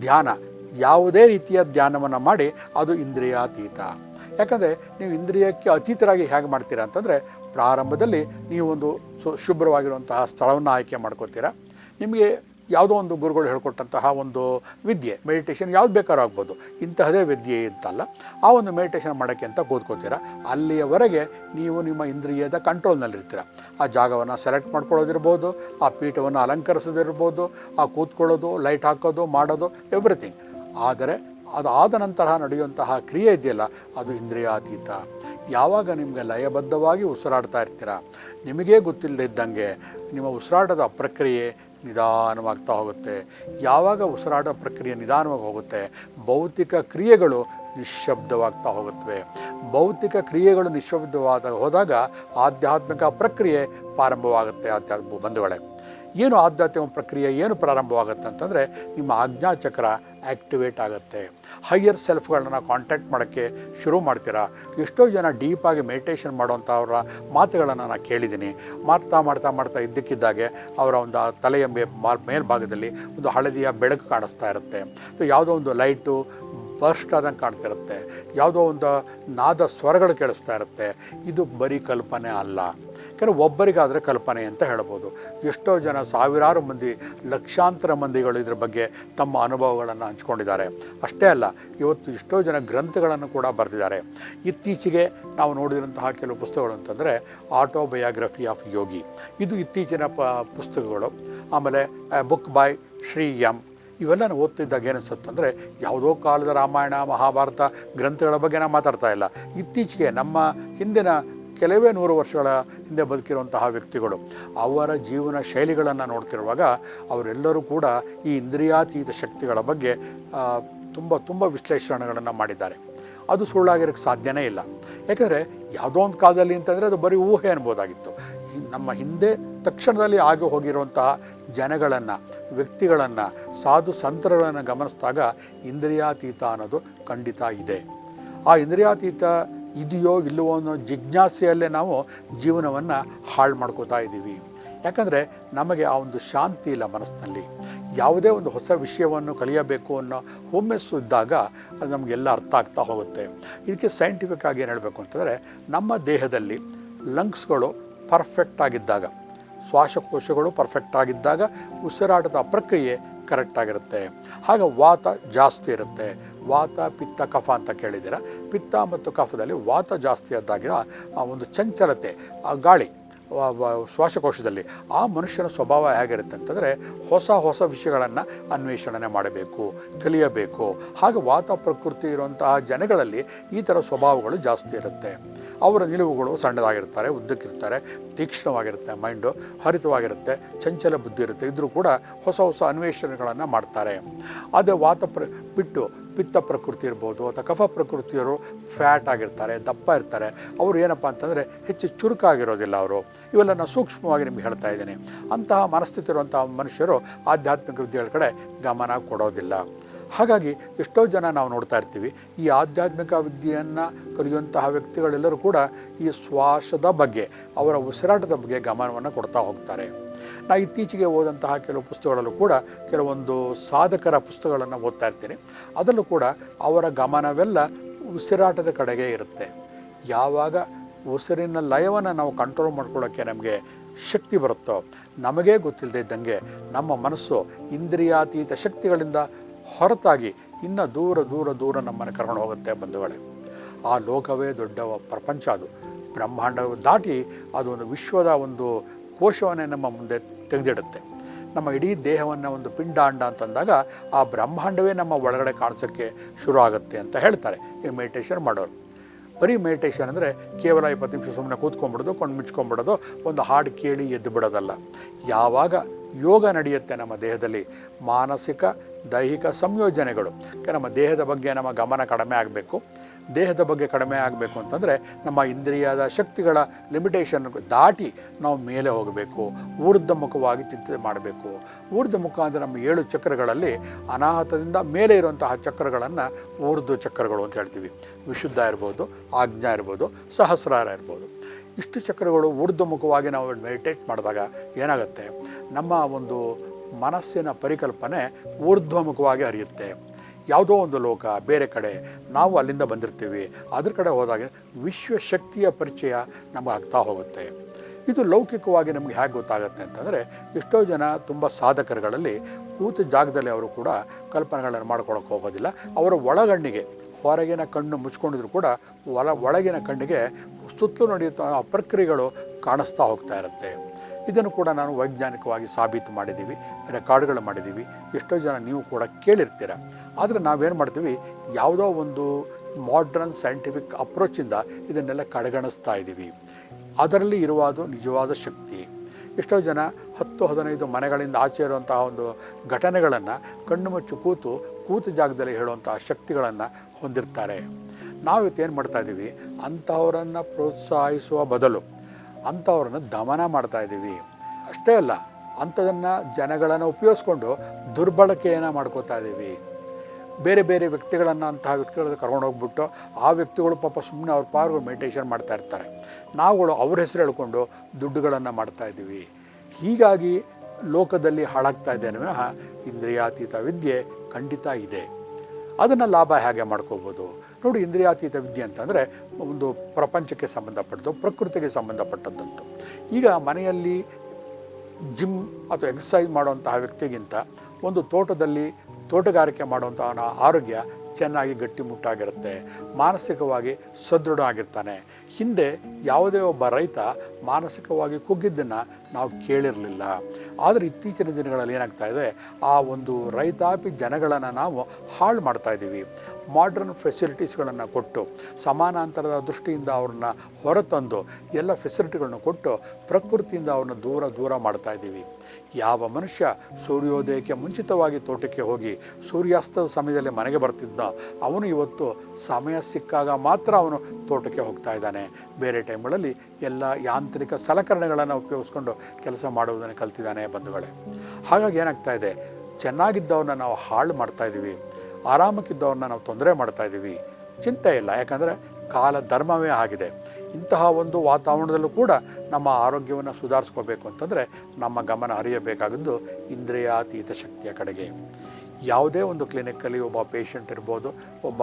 ಧ್ಯಾನ. ಯಾವುದೇ ರೀತಿಯ ಧ್ಯಾನವನ್ನು ಮಾಡಿ ಅದು ಇಂದ್ರಿಯಾತೀತ. ಯಾಕಂದರೆ ನೀವು ಇಂದ್ರಿಯಕ್ಕೆ ಅತೀತರಾಗಿ ಹೇಗೆ ಮಾಡ್ತೀರಾ ಅಂತಂದರೆ ಪ್ರಾರಂಭದಲ್ಲಿ ನೀವು ಒಂದು ಸು, ಶುಭ್ರವಾಗಿರುವಂತಹ ಸ್ಥಳವನ್ನು ಆಯ್ಕೆ ಮಾಡ್ಕೋತೀರಾ. ನಿಮಗೆ ಯಾವುದೋ ಒಂದು ಗುರುಗಳು ಹೇಳ್ಕೊಟ್ಟಂತಹ ಒಂದು ವಿದ್ಯೆ ಮೆಡಿಟೇಷನ್ ಯಾವ್ದು ಬೇಕಾದ್ರೂ ಆಗ್ಬೋದು ಇಂತಹದೇ ವಿದ್ಯೆ ಅಂತಲ್ಲ ಆ ಒಂದು ಮೆಡಿಟೇಷನ್ ಮಾಡೋಕ್ಕೆ ಅಂತ ಕೂತ್ಕೋತೀರ? ಅಲ್ಲಿಯವರೆಗೆ ನೀವು ನಿಮ್ಮ ಇಂದ್ರಿಯದ ಕಂಟ್ರೋಲ್ನಲ್ಲಿರ್ತೀರ ಆ ಜಾಗವನ್ನು ಸೆಲೆಕ್ಟ್ ಮಾಡ್ಕೊಳ್ಳೋದಿರ್ಬೋದು, ಆ ಪೀಠವನ್ನು ಅಲಂಕರಿಸೋದಿರ್ಬೋದು, ಆ ಕೂತ್ಕೊಳ್ಳೋದು ಲೈಟ್ ಹಾಕೋದು, ಮಾಡೋದು ಎವ್ರಿಥಿಂಗ್ ಆದರೆ ಅದಾದ ನಂತರ ನಡೆಯುವಂತಹ ಕ್ರಿಯೆ ಇದೆಯಲ್ಲ, ಅದು ಇಂದ್ರಿಯಾತೀತ. ಯಾವಾಗ ನಿಮಗೆ ಲಯಬದ್ಧವಾಗಿ ಉಸಿರಾಡ್ತಾ ಇರ್ತೀರ? ನಿಮಗೇ ಗೊತ್ತಿಲ್ಲದೆ ಇದ್ದಂಗೆ ನಿಮ್ಮ ಉಸಿರಾಟದ ಪ್ರಕ್ರಿಯೆ ನಿಧಾನವಾಗ್ತಾ ಹೋಗುತ್ತೆ. ಯಾವಾಗ ಉಸಿರಾಟ ಪ್ರಕ್ರಿಯೆ ನಿಧಾನವಾಗಿ ಹೋಗುತ್ತೆ, ಭೌತಿಕ ಕ್ರಿಯೆಗಳು ನಿಶ್ಶಬ್ದವಾಗ್ತಾ ಹೋಗುತ್ತವೆ. ಭೌತಿಕ ಕ್ರಿಯೆಗಳು ನಿಶ್ಶಬ್ದವಾದ ಹೋದಾಗ ಆಧ್ಯಾತ್ಮಿಕ ಪ್ರಕ್ರಿಯೆ ಪ್ರಾರಂಭವಾಗುತ್ತೆ, ಆಧ್ಯಾತ್ಮ ಬಂಧುಗಳೇ. ಏನು ಆಧ್ಯಾತ್ಮಿಕ ಪ್ರಕ್ರಿಯೆ ಏನು ಪ್ರಾರಂಭವಾಗುತ್ತೆ ಅಂತಂದರೆ ನಿಮ್ಮ ಆಜ್ಞಾಚಕ್ರ ಆ್ಯಕ್ಟಿವೇಟ್ ಆಗುತ್ತೆ. ಹೈಯರ್ ಸೆಲ್ಫ್ಗಳನ್ನ ಕಾಂಟ್ಯಾಕ್ಟ್ ಮಾಡೋಕ್ಕೆ ಶುರು ಮಾಡ್ತೀರಾ? ಎಷ್ಟೋ ಜನ ಡೀಪಾಗಿ ಮೆಡಿಟೇಷನ್ ಮಾಡುವಂಥವ್ರ ಮಾತುಗಳನ್ನು ನಾನು ಕೇಳಿದ್ದೀನಿ. ಮಾಡ್ತಾ ಮಾಡ್ತಾ ಮಾಡ್ತಾ ಇದ್ದಕ್ಕಿದ್ದಾಗೆ ಅವರ ಒಂದು ತಲೆಯ ಮೇ ಮೇಲ್ಭಾಗದಲ್ಲಿ ಒಂದು ಹಳದಿಯ ಬೆಳಕು ಕಾಣಿಸ್ತಾ ಇರುತ್ತೆ. ಸೊ ಯಾವುದೋ ಒಂದು ಲೈಟು ಬರ್ಸ್ಟ್ ಆದಂಗೆ ಕಾಣ್ತಿರುತ್ತೆ. ಯಾವುದೋ ಒಂದು ನಾದ ಸ್ವರಗಳು ಕೇಳಿಸ್ತಾ ಇರುತ್ತೆ. ಇದು ಬರೀ ಕಲ್ಪನೆ ಅಲ್ಲ. ಯಾಕಂದರೆ ಒಬ್ಬರಿಗಾದರೆ ಕಲ್ಪನೆ ಅಂತ ಹೇಳ್ಬೋದು. ಎಷ್ಟೋ ಜನ ಸಾವಿರಾರು ಮಂದಿ, ಲಕ್ಷಾಂತರ ಮಂದಿಗಳು ಇದ್ರ ಬಗ್ಗೆ ತಮ್ಮ ಅನುಭವಗಳನ್ನು ಹಂಚ್ಕೊಂಡಿದ್ದಾರೆ. ಅಷ್ಟೇ ಅಲ್ಲ, ಇವತ್ತು ಎಷ್ಟೋ ಜನ ಗ್ರಂಥಗಳನ್ನು ಕೂಡ ಬರೆದಿದ್ದಾರೆ. ಇತ್ತೀಚೆಗೆ ನಾವು ನೋಡಿದಂತಹ ಕೆಲವು ಪುಸ್ತಕಗಳು ಅಂತಂದರೆ ಆಟೋಬಯೋಗ್ರಫಿ ಆಫ್ ಯೋಗಿ ಇದು ಇತ್ತೀಚಿನ ಪ, ಪುಸ್ತಕಗಳು. ಆಮೇಲೆ ಬುಕ್ ಬೈ ಶ್ರೀ ಎಂ ಇವೆಲ್ಲ ಓದ್ತಿದ್ದಾಗ ಏನಿಸುತ್ತಂದರೆ ಯಾವುದೋ ಕಾಲದ ರಾಮಾಯಣ, ಮಹಾಭಾರತ ಗ್ರಂಥಗಳ ಬಗ್ಗೆ ನಾವು ಮಾತಾಡ್ತಾ ಇಲ್ಲ. ಇತ್ತೀಚೆಗೆ ನಮ್ಮ ಹಿಂದಿನ ಕೆಲವೇ ನೂರು ವರ್ಷಗಳ ಹಿಂದೆ ಬದುಕಿರುವಂತಹ ವ್ಯಕ್ತಿಗಳು, ಅವರ ಜೀವನ ಶೈಲಿಗಳನ್ನು ನೋಡ್ತಿರುವಾಗ ಅವರೆಲ್ಲರೂ ಕೂಡ ಈ ಇಂದ್ರಿಯಾತೀತ ಶಕ್ತಿಗಳ ಬಗ್ಗೆ ತುಂಬ ತುಂಬ ವಿಶ್ಲೇಷಣೆಗಳನ್ನು ಮಾಡಿದ್ದಾರೆ. ಅದು ಸುಳ್ಳಾಗಿರೋಕ್ಕೆ ಸಾಧ್ಯನೇ ಇಲ್ಲ. ಯಾಕಂದರೆ ಯಾವುದೋ ಒಂದು ಕಾಲದಲ್ಲಿ ಅಂತಂದರೆ ಅದು ಬರೀ ಊಹೆ ಅನ್ಬೋದಾಗಿತ್ತು. ನಮ್ಮ ಹಿಂದೆ ತಕ್ಷಣದಲ್ಲಿ ಆಗಿ ಹೋಗಿರುವಂತಹ ಜನಗಳನ್ನು, ವ್ಯಕ್ತಿಗಳನ್ನು, ಸಾಧು ಸಂತರಗಳನ್ನು ಗಮನಿಸಿದಾಗ ಇಂದ್ರಿಯಾತೀತ ಅನ್ನೋದು ಖಂಡಿತ ಇದೆ. ಆ ಇಂದ್ರಿಯಾತೀತ ಇದೆಯೋ ಇಲ್ಲವೋ ಅನ್ನೋ ಜಿಜ್ಞಾಸೆಯಲ್ಲೇ ನಾವು ಜೀವನವನ್ನು ಹಾಳು ಮಾಡ್ಕೋತಾ ಇದ್ದೀವಿ ಯಾಕಂದರೆ ನಮಗೆ ಆ ಒಂದು ಶಾಂತಿ ಇಲ್ಲ ಮನಸ್ಸಿನಲ್ಲಿ. ಯಾವುದೇ ಒಂದು ಹೊಸ ವಿಷಯವನ್ನು ಕಲಿಯಬೇಕು ಅನ್ನೋ ಹುಮ್ಮಸ್ಸು ಇದ್ದಾಗ ಅದು ನಮಗೆಲ್ಲ ಅರ್ಥ ಆಗ್ತಾ ಹೋಗುತ್ತೆ. ಇದಕ್ಕೆ ಸೈಂಟಿಫಿಕ್ ಆಗಿ ಏನು ಹೇಳಬೇಕು ಅಂತಂದರೆ, ನಮ್ಮ ದೇಹದಲ್ಲಿ ಲಂಗ್ಸ್ಗಳು ಪರ್ಫೆಕ್ಟ್ ಆಗಿದ್ದಾಗ, ಶ್ವಾಸಕೋಶಗಳು ಪರ್ಫೆಕ್ಟ್ ಆಗಿದ್ದಾಗ, ಉಸಿರಾಟದ ಪ್ರಕ್ರಿಯೆ ಕರೆಕ್ಟ್ ಆಗಿರುತ್ತೆ. ಆಗ ವಾತ ಜಾಸ್ತಿ ಇರುತ್ತೆ. ವಾತ, ಪಿತ್ತ, ಕಫ ಅಂತ ಕೇಳಿದ್ದೀರ? ಪಿತ್ತ ಮತ್ತು ಕಫದಲ್ಲಿ ವಾತ ಜಾಸ್ತಿ ಆದಾಗ ಆ ಒಂದು ಚಂಚಲತೆ, ಆ ಗಾಳಿ. ಶ್ವಾಸಕೋಶದಲ್ಲಿ ಆ ಮನುಷ್ಯನ ಸ್ವಭಾವ ಹೇಗಿರುತ್ತೆ ಅಂತಂದರೆ ಹೊಸ ಹೊಸ ವಿಷಯಗಳನ್ನು ಅನ್ವೇಷಣೆ ಮಾಡಬೇಕು, ಕಲಿಯಬೇಕು. ಹಾಗೆ ವಾತ ಪ್ರಕೃತಿ ಇರುವಂತಹ ಜನಗಳಲ್ಲಿ ಈ ಥರ ಸ್ವಭಾವಗಳು ಜಾಸ್ತಿ ಇರುತ್ತೆ. ಅವರ ನಿಲುವುಗಳು ಸಣ್ಣದಾಗಿರ್ತಾರೆ, ಉದ್ದಕ್ಕಿರ್ತಾರೆ, ತೀಕ್ಷ್ಣವಾಗಿರುತ್ತೆ ಮೈಂಡು ಹರಿತವಾಗಿರುತ್ತೆ, ಚಂಚಲ ಬುದ್ಧಿ ಇರುತ್ತೆ. ಇದ್ದರೂ ಕೂಡ ಹೊಸ ಹೊಸ ಅನ್ವೇಷಣೆಗಳನ್ನು ಮಾಡ್ತಾರೆ. ಅದೇ ವಾತ ಪ್ರ, ಬಿಟ್ಟು ಪಿತ್ತ ಪ್ರಕೃತಿ ಇರ್ಬೋದು ಅಥವಾ ಕಫ ಪ್ರಕೃತಿಯವರು ಫ್ಯಾಟ್ ಆಗಿರ್ತಾರೆ, ದಪ್ಪ ಇರ್ತಾರೆ, ಅವರು ಏನಪ್ಪ ಅಂತಂದರೆ ಹೆಚ್ಚು ಚುರುಕಾಗಿರೋದಿಲ್ಲ ಅವರು. ಇವೆಲ್ಲ ನಾನು ಸೂಕ್ಷ್ಮವಾಗಿ ನಿಮ್ಗೆ ಹೇಳ್ತಾ ಇದ್ದೀನಿ. ಅಂತಹ ಮನಸ್ಥಿತಿ ಇರುವಂತಹ ಮನುಷ್ಯರು ಆಧ್ಯಾತ್ಮಿಕ ವಿದ್ಯೆಗಳ ಕಡೆ ಗಮನ ಕೊಡೋದಿಲ್ಲ. ಹಾಗಾಗಿ ಎಷ್ಟೋ ಜನ ನಾವು ನೋಡ್ತಾ ಇರ್ತೀವಿ, ಈ ಆಧ್ಯಾತ್ಮಿಕ ವಿದ್ಯೆಯನ್ನು ಕಲಿಯುವಂತಹ ವ್ಯಕ್ತಿಗಳೆಲ್ಲರೂ ಕೂಡ ಈ ಶ್ವಾಸದ ಬಗ್ಗೆ, ಅವರ ಉಸಿರಾಟದ ಬಗ್ಗೆ ಗಮನವನ್ನು ಕೊಡ್ತಾ ಹೋಗ್ತಾರೆ. ನಾ ಇತ್ತೀಚೆಗೆ ಓದಂತಹ ಕೆಲವು ಪುಸ್ತಕಗಳಲ್ಲೂ ಕೂಡ ಕೆಲವೊಂದು ಸಾಧಕರ ಪುಸ್ತಕಗಳನ್ನು ಓದ್ತಾ ಇರ್ತೀನಿ. ಅದರಲ್ಲೂ ಕೂಡ ಅವರ ಗಮನವೆಲ್ಲ ಉಸಿರಾಟದ ಕಡೆಗೆ ಇರುತ್ತೆ. ಯಾವಾಗ ಉಸಿರಿನ ಲಯವನ್ನು ನಾವು ಕಂಟ್ರೋಲ್ ಮಾಡ್ಕೊಳ್ಳೋಕ್ಕೆ ನಮಗೆ ಶಕ್ತಿ ಬರುತ್ತೋ, ನಮಗೇ ಗೊತ್ತಿಲ್ಲದೆ ಇದ್ದಂಗೆ ನಮ್ಮ ಮನಸ್ಸು ಇಂದ್ರಿಯಾತೀತ ಶಕ್ತಿಗಳಿಂದ ಹೊರತಾಗಿ ಇನ್ನು ದೂರ ದೂರ ದೂರ ನಮ್ಮನ್ನು ಕರ್ಕೊಂಡು ಹೋಗುತ್ತೆ ಬಂಧುಗಳೇ. ಆ ಲೋಕವೇ ದೊಡ್ಡ ಪ್ರಪಂಚ ಅದು. ಬ್ರಹ್ಮಾಂಡ ದಾಟಿ ಅದು ಒಂದು ವಿಶ್ವದ ಒಂದು ಕೋಶವನ್ನೇ ನಮ್ಮ ಮುಂದೆ ತೆಗೆದಿಡುತ್ತೆ. ನಮ್ಮ ಇಡೀ ದೇಹವನ್ನು ಒಂದು ಪಿಂಡಾಂಡ ಅಂತಂದಾಗ ಆ ಬ್ರಹ್ಮಾಂಡವೇ ನಮ್ಮ ಒಳಗಡೆ ಕಾಣಿಸೋಕ್ಕೆ ಶುರು ಆಗುತ್ತೆ ಅಂತ ಹೇಳ್ತಾರೆ. ಈ ಮೆಡಿಟೇಷನ್ ಮಾಡೋರು. ಬರೀ ಮೆಡಿಟೇಷನ್ ಅಂದರೆ ಕೇವಲ ಇಪ್ಪತ್ತು ನಿಮಿಷ ಸುಮ್ಮನೆ ಕೂತ್ಕೊಂಡ್ಬಿಡೋದು, ಕಣ್ಣು ಮುಚ್ಕೊಂಡ್ಬಿಡೋದು, ಒಂದು ಹಾಡು ಕೇಳಿ ಎದ್ದು ಬಿಡೋದಲ್ಲ. ಯಾವಾಗ ಯೋಗ ನಡೆಯುತ್ತೆ ನಮ್ಮ ದೇಹದಲ್ಲಿ, ಮಾನಸಿಕ ದೈಹಿಕ ಸಂಯೋಜನೆಗಳು. ನಮ್ಮ ದೇಹದ ಬಗ್ಗೆ ನಮ್ಮ ಗಮನ ಕಡಿಮೆ ಆಗಬೇಕು. ದೇಹದ ಬಗ್ಗೆ ಕಡಿಮೆ ಆಗಬೇಕು ಅಂತಂದರೆ ನಮ್ಮ ಇಂದ್ರಿಯದ ಶಕ್ತಿಗಳ ಲಿಮಿಟೇಷನ್ ದಾಟಿ ನಾವು ಮೇಲೆ ಹೋಗಬೇಕು. ಊರ್ಧ್ವಮುಖವಾಗಿ ಚಿಂತನೆ ಮಾಡಬೇಕು. ಊರ್ಧ್ವಮುಖ ಅಂದರೆ ನಮ್ಮ ಏಳು ಚಕ್ರಗಳಲ್ಲಿ ಅನಾಹತದಿಂದ ಮೇಲೆ ಇರುವಂತಹ ಚಕ್ರಗಳನ್ನು ಊರ್ಧ್ವ ಚಕ್ರಗಳು ಅಂತ ಹೇಳ್ತೀವಿ. ವಿಶುದ್ಧ ಇರ್ಬೋದು, ಆಜ್ಞಾ ಇರ್ಬೋದು, ಸಹಸ್ರಾರ ಇರ್ಬೋದು. ಇಷ್ಟು ಚಕ್ರಗಳು ಊರ್ಧ್ವಮುಖವಾಗಿ ನಾವು ಮೆಡಿಟೇಟ್ ಮಾಡಿದಾಗ ಏನಾಗುತ್ತೆ? ನಮ್ಮ ಒಂದು ಮನಸ್ಸಿನ ಪರಿಕಲ್ಪನೆ ಊರ್ಧ್ವಮುಖವಾಗಿ ಹರಿಯುತ್ತೆ. ಯಾವುದೋ ಒಂದು ಲೋಕ, ಬೇರೆ ಕಡೆ ನಾವು ಅಲ್ಲಿಂದ ಬಂದಿರ್ತೀವಿ. ಅದ್ರ ಕಡೆ ಹೋದಾಗ ವಿಶ್ವಶಕ್ತಿಯ ಪರಿಚಯ ನಮಗೆ ಆಗ್ತಾ ಹೋಗುತ್ತೆ. ಇದು ಲೌಕಿಕವಾಗಿ ನಮಗೆ ಹೇಗೆ ಗೊತ್ತಾಗುತ್ತೆ ಅಂತಂದರೆ, ಎಷ್ಟೋ ಜನ ತುಂಬ ಸಾಧಕರುಗಳಲ್ಲಿ ಕೂತ ಜಾಗದಲ್ಲಿ ಅವರು ಕೂಡ ಕಲ್ಪನೆಗಳನ್ನು ಮಾಡ್ಕೊಳಕ್ಕೆ ಹೋಗೋದಿಲ್ಲ. ಅವರ ಒಳಗಣ್ಣಿಗೆ, ಹೊರಗಿನ ಕಣ್ಣು ಮುಚ್ಕೊಂಡಿದ್ರು ಕೂಡ ಒಳ, ಒಳಗಿನ ಕಣ್ಣಿಗೆ ಸುತ್ತಲೂ ನಡೆಯುತ್ತ ಆ ಪ್ರಕ್ರಿಯೆಗಳು ಕಾಣಿಸ್ತಾ ಹೋಗ್ತಾ ಇರುತ್ತೆ. ಇದನ್ನು ಕೂಡ ನಾನು ವೈಜ್ಞಾನಿಕವಾಗಿ ಸಾಬೀತು ಮಾಡಿದ್ದೀವಿ, ರೆಕಾರ್ಡ್ಗಳು ಮಾಡಿದ್ದೀವಿ. ಎಷ್ಟೋ ಜನ ನೀವು ಕೂಡ ಕೇಳಿರ್ತೀರ. ಆದರೆ ನಾವೇನು ಮಾಡ್ತೀವಿ, ಯಾವುದೋ ಒಂದು ಮಾಡ್ರನ್ ಸೈಂಟಿಫಿಕ್ ಅಪ್ರೋಚಿಂದ ಇದನ್ನೆಲ್ಲ ಕಡೆಗಣಿಸ್ತಾ ಇದ್ದೀವಿ. ಅದರಲ್ಲಿ ಇರುವುದು ನಿಜವಾದ ಶಕ್ತಿ. ಎಷ್ಟೋ ಜನ ಹತ್ತು, ಹದಿನೈದು ಮನೆಗಳಿಂದ ಆಚೆ ಇರುವಂತಹ ಒಂದು ಘಟನೆಗಳನ್ನು ಕಣ್ಣು ಮುಚ್ಚು ಕೂತು ಕೂತು ಜಾಗದಲ್ಲಿ ಹೇಳುವಂತಹ ಶಕ್ತಿಗಳನ್ನು ಹೊಂದಿರ್ತಾರೆ. ನಾವು ಇವತ್ತು ಏನು ಮಾಡ್ತಾ ಇದ್ದೀವಿ ಅಂಥವರನ್ನು ಪ್ರೋತ್ಸಾಹಿಸುವ ಬದಲು ಅಂಥವ್ರನ್ನ ದಮನ ಮಾಡ್ತಾ ಇದ್ದೀವಿ. ಅಷ್ಟೇ ಅಲ್ಲ, ಅಂಥದನ್ನು ಜನಗಳನ್ನು ಉಪಯೋಗಿಸ್ಕೊಂಡು ದುರ್ಬಳಕೆಯನ್ನು ಮಾಡ್ಕೋತಾ ಇದ್ದೀವಿ. ಬೇರೆ ಬೇರೆ ವ್ಯಕ್ತಿಗಳನ್ನು ಅಂತಹ ವ್ಯಕ್ತಿಗಳನ್ನ ಕರ್ಕೊಂಡು ಹೋಗ್ಬಿಟ್ಟು ಆ ವ್ಯಕ್ತಿಗಳು ಪಾಪ ಸುಮ್ಮನೆ ಅವ್ರ ಪಾರ್ಗಳು ಮೆಡಿಟೇಷನ್ ಮಾಡ್ತಾ ಇರ್ತಾರೆ. ನಾವುಗಳು ಅವ್ರ ಹೆಸರು ಹೇಳ್ಕೊಂಡು ದುಡ್ಡುಗಳನ್ನು ಮಾಡ್ತಾ ಇದ್ದೀವಿ. ಹೀಗಾಗಿ ಲೋಕದಲ್ಲಿ ಹಾಳಾಗ್ತಾ ಇದೆ ವಿನಃ ಇಂದ್ರಿಯಾತೀತ ವಿದ್ಯೆ ಖಂಡಿತ ಇದೆ. ಅದನ್ನು ಲಾಭ ಹೇಗೆ ಮಾಡ್ಕೋಬೋದು? ನೋಡಿ ಇಂದ್ರಿಯಾತೀತ ವಿದ್ಯೆ ಅಂತಂದರೆ ಒಂದು ಪ್ರಪಂಚಕ್ಕೆ ಸಂಬಂಧಪಟ್ಟದ್ದು, ಪ್ರಕೃತಿಗೆ ಸಂಬಂಧಪಟ್ಟದ್ದಂತು. ಈಗ ಮನೆಯಲ್ಲಿ ಜಿಮ್ ಅಥವಾ ಎಕ್ಸಸೈಸ್ ಮಾಡುವಂತಹ ವ್ಯಕ್ತಿಗಿಂತ ಒಂದು ತೋಟದಲ್ಲಿ ತೋಟಗಾರಿಕೆ ಮಾಡುವಂತಹ ಆರೋಗ್ಯ ಚೆನ್ನಾಗಿ ಗಟ್ಟಿಮುಟ್ಟಾಗಿರುತ್ತೆ ಮಾನಸಿಕವಾಗಿ ಸದೃಢ ಆಗಿರ್ತಾನೆ. ಹಿಂದೆ ಯಾವುದೇ ಒಬ್ಬ ರೈತ ಮಾನಸಿಕವಾಗಿ ಕುಗ್ಗಿದ್ದನ್ನು ನಾವು ಕೇಳಿರಲಿಲ್ಲ. ಆದರೆ ಇತ್ತೀಚಿನ ದಿನಗಳಲ್ಲಿ ಏನಾಗ್ತಾ ಇದೆ, ಆ ಒಂದು ರೈತಾಪಿ ಜನಗಳನ್ನು ನಾವು ಹಾಳು ಮಾಡ್ತಾ ಇದ್ದೀವಿ. ಮಾಡ್ರನ್ ಫೆಸಿಲಿಟೀಸ್ಗಳನ್ನು ಕೊಟ್ಟು, ಸಮಾನಾಂತರದ ದೃಷ್ಟಿಯಿಂದ ಅವ್ರನ್ನ ಹೊರತಂದು ಎಲ್ಲ ಫೆಸಿಲಿಟಿಗಳನ್ನು ಕೊಟ್ಟು ಪ್ರಕೃತಿಯಿಂದ ಅವ್ರನ್ನ ದೂರ ದೂರ ಮಾಡ್ತಾ ಇದ್ದೀವಿ. ಯಾವ ಮನುಷ್ಯ ಸೂರ್ಯೋದಯಕ್ಕೆ ಮುಂಚಿತವಾಗಿ ತೋಟಕ್ಕೆ ಹೋಗಿ ಸೂರ್ಯಾಸ್ತದ ಸಮಯದಲ್ಲಿ ಮನೆಗೆ ಬರ್ತಿದ್ದ, ಅವನು ಇವತ್ತು ಸಮಯ ಸಿಕ್ಕಾಗ ಮಾತ್ರ ಅವನು ತೋಟಕ್ಕೆ ಹೋಗ್ತಾ ಇದ್ದಾನೆ. ಬೇರೆ ಟೈಮ್ಗಳಲ್ಲಿ ಎಲ್ಲ ಯಾಂತ್ರಿಕ ಸಲಕರಣೆಗಳನ್ನು ಉಪಯೋಗಿಸ್ಕೊಂಡು ಕೆಲಸ ಮಾಡುವುದನ್ನು ಕಲ್ತಿದ್ದಾನೆ ಬಂಧುಗಳೇ. ಹಾಗಾಗಿ ಏನಾಗ್ತಾ ಇದೆ? ಚೆನ್ನಾಗಿದ್ದವನ್ನ ನಾವು ಹಾಳು ಮಾಡ್ತಾ ಇದ್ದೀವಿ. ಆರಾಮಕ್ಕಿದ್ದವ್ರನ್ನ ನಾವು ತೊಂದರೆ ಮಾಡ್ತಾ ಇದ್ದೀವಿ. ಚಿಂತೆ ಇಲ್ಲ. ಯಾಕಂದರೆ ಕಾಲ ಧರ್ಮವೇ ಆಗಿದೆ. ಇಂತಹ ಒಂದು ವಾತಾವರಣದಲ್ಲೂ ಕೂಡ ನಮ್ಮ ಆರೋಗ್ಯವನ್ನು ಸುಧಾರಿಸ್ಕೋಬೇಕು ಅಂತಂದರೆ ನಮ್ಮ ಗಮನ ಹರಿಯಬೇಕಾಗಿದ್ದು ಇಂದ್ರಿಯಾತೀತ ಶಕ್ತಿಯ ಕಡೆಗೆ. ಯಾವುದೇ ಒಂದು ಕ್ಲಿನಿಕ್ಕಲ್ಲಿ ಒಬ್ಬ ಪೇಷಂಟ್ ಇರ್ಬೋದು, ಒಬ್ಬ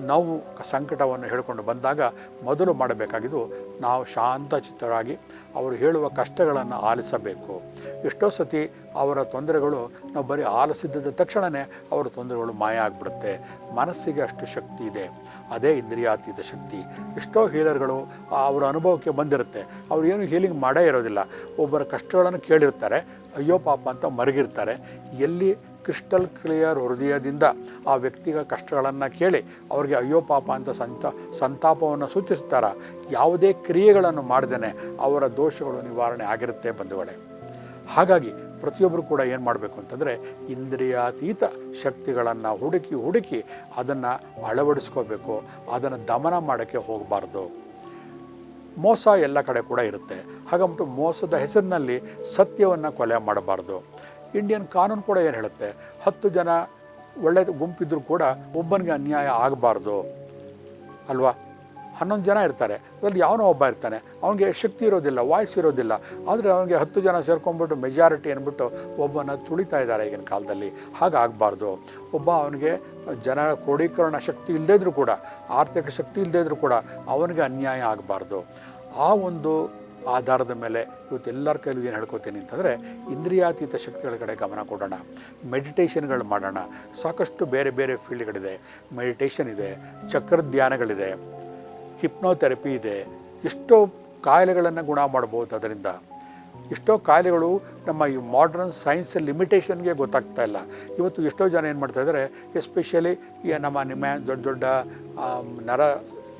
ನೋವು, ಸಂಕಟವನ್ನು ಹೇಳಿಕೊಂಡು ಬಂದಾಗ ಮೊದಲು ಮಾಡಬೇಕಾಗಿದ್ದು ನಾವು ಶಾಂತಚಿತ್ತರಾಗಿ ಅವರು ಹೇಳುವ ಕಷ್ಟಗಳನ್ನು ಆಲಿಸಬೇಕು. ಎಷ್ಟೋ ಸತಿ ಅವರ ತೊಂದರೆಗಳು ನಾವು ಬರೀ ಆಲಿಸಿದ್ದ ತಕ್ಷಣವೇ ಅವರ ತೊಂದರೆಗಳು ಮಾಯ ಆಗಿಬಿಡುತ್ತೆ. ಮನಸ್ಸಿಗೆ ಅಷ್ಟು ಶಕ್ತಿ ಇದೆ. ಅದೇ ಇಂದ್ರಿಯಾತೀತ ಶಕ್ತಿ. ಎಷ್ಟೋ ಹೀಲರ್ಗಳು ಅವರ ಅನುಭವಕ್ಕೆ ಬಂದಿರುತ್ತೆ. ಅವ್ರು ಏನು ಹೀಲಿಂಗ್ ಮಾಡೇ ಇರೋದಿಲ್ಲ. ಒಬ್ಬರ ಕಷ್ಟಗಳನ್ನು ಕೇಳಿರ್ತಾರೆ. ಅಯ್ಯೋ ಪಾಪ ಅಂತ ಮರಗಿರ್ತಾರೆ. ಎಲ್ಲಿ ಕ್ರಿಸ್ಟಲ್ ಕ್ಲಿಯರ್ ಹೃದಯದಿಂದ ಆ ವ್ಯಕ್ತಿಗ ಕಷ್ಟಗಳನ್ನು ಕೇಳಿ ಅವರಿಗೆ ಅಯ್ಯೋ ಪಾಪ ಅಂತ ಸಂತ, ಸಂತಾಪವನ್ನು ಸೂಚಿಸ್ತಾರ. ಯಾವುದೇ ಕ್ರಿಯೆಗಳನ್ನು ಮಾಡ್ದೇ ಅವರ ದೋಷಗಳು ನಿವಾರಣೆ ಆಗಿರುತ್ತೆ ಬಂಧುಗಳೇ. ಹಾಗಾಗಿ ಪ್ರತಿಯೊಬ್ಬರು ಕೂಡ ಏನು ಮಾಡಬೇಕು ಅಂತಂದರೆ ಇಂದ್ರಿಯಾತೀತ ಶಕ್ತಿಗಳನ್ನು ಹುಡುಕಿ ಹುಡುಕಿ ಅದನ್ನು ಅಳವಡಿಸ್ಕೋಬೇಕು, ಅದನ್ನು ದಮನ ಮಾಡೋಕ್ಕೆ ಹೋಗಬಾರ್ದು. ಮೋಸ ಎಲ್ಲ ಕಡೆ ಕೂಡ ಇರುತ್ತೆ. ಹಾಗಂಬಿಟ್ಟು ಮೋಸದ ಹೆಸರಿನಲ್ಲಿ ಸತ್ಯವನ್ನು ಕೊಲೆ ಮಾಡಬಾರ್ದು. ಇಂಡಿಯನ್ ಕಾನೂನು ಕೂಡ ಏನು ಹೇಳುತ್ತೆ? ಹತ್ತು ಜನ ಒಳ್ಳೆ ಗುಂಪಿದ್ರೂ ಕೂಡ ಒಬ್ಬನಿಗೆ ಅನ್ಯಾಯ ಆಗಬಾರ್ದು. ಅಲ್ವಾ? ಹನ್ನೊಂದು ಜನ ಇರ್ತಾರೆ. ಅದರಲ್ಲಿ ಯಾವನೋ ಒಬ್ಬ ಇರ್ತಾನೆ. ಅವನಿಗೆ ಶಕ್ತಿ ಇರೋದಿಲ್ಲ, ವಾಯ್ಸ್ ಇರೋದಿಲ್ಲ. ಆದರೆ ಅವನಿಗೆ ಹತ್ತು ಜನ ಸೇರ್ಕೊಂಡ್ಬಿಟ್ಟು ಮೆಜಾರಿಟಿ ಅಂದ್ಬಿಟ್ಟು ಒಬ್ಬನ ತುಳಿತಾ ಇದ್ದಾರೆ ಈಗಿನ ಕಾಲದಲ್ಲಿ. ಹಾಗಾಗಬಾರ್ದು ಒಬ್ಬ ಅವನಿಗೆ ಜನರ ಕ್ರೋಢೀಕರಣ ಶಕ್ತಿ ಇಲ್ಲದೇ ಇದ್ರೂ ಕೂಡ, ಆರ್ಥಿಕ ಶಕ್ತಿ ಇಲ್ಲದೇ ಇದ್ರೂ ಕೂಡ ಅವನಿಗೆ ಅನ್ಯಾಯ ಆಗಬಾರ್ದು. ಆ ಒಂದು ಆಧಾರದ ಮೇಲೆ ಇವತ್ತು ಎಲ್ಲರ ಕೈಲೂ ಏನು ಹೇಳ್ಕೊತೀನಿ ಅಂತಂದರೆ ಇಂದ್ರಿಯಾತೀತ ಶಕ್ತಿಗಳ ಕಡೆ ಗಮನ ಕೊಡೋಣ. ಮೆಡಿಟೇಷನ್ಗಳು ಮಾಡೋಣ. ಸಾಕಷ್ಟು ಬೇರೆ ಬೇರೆ ಫೀಲ್ಡ್ಗಳಿದೆ. ಮೆಡಿಟೇಷನ್ ಇದೆ ಚಕ್ರ ಧ್ಯಾನಗಳಿದೆ ಹಿಪ್ನೋಥೆರಪಿ ಇದೆ. ಎಷ್ಟೋ ಕಾಯಿಲೆಗಳನ್ನು ಗುಣ ಮಾಡ್ಬೋದು ಅದರಿಂದ. ಎಷ್ಟೋ ಕಾಯಿಲೆಗಳು ನಮ್ಮ ಈ ಮಾಡ್ರನ್ ಸೈನ್ಸ್ ಲಿಮಿಟೇಷನ್ಗೆ ಗೊತ್ತಾಗ್ತಾ ಇಲ್ಲ. ಇವತ್ತು ಎಷ್ಟೋ ಜನ ಏನು ಮಾಡ್ತಾ ಇದ್ದಾರೆ ಎಸ್ಪೆಷಲಿ ನಮ್ಮ ನಿಮ್ಮ ದೊಡ್ಡ ದೊಡ್ಡ ನರ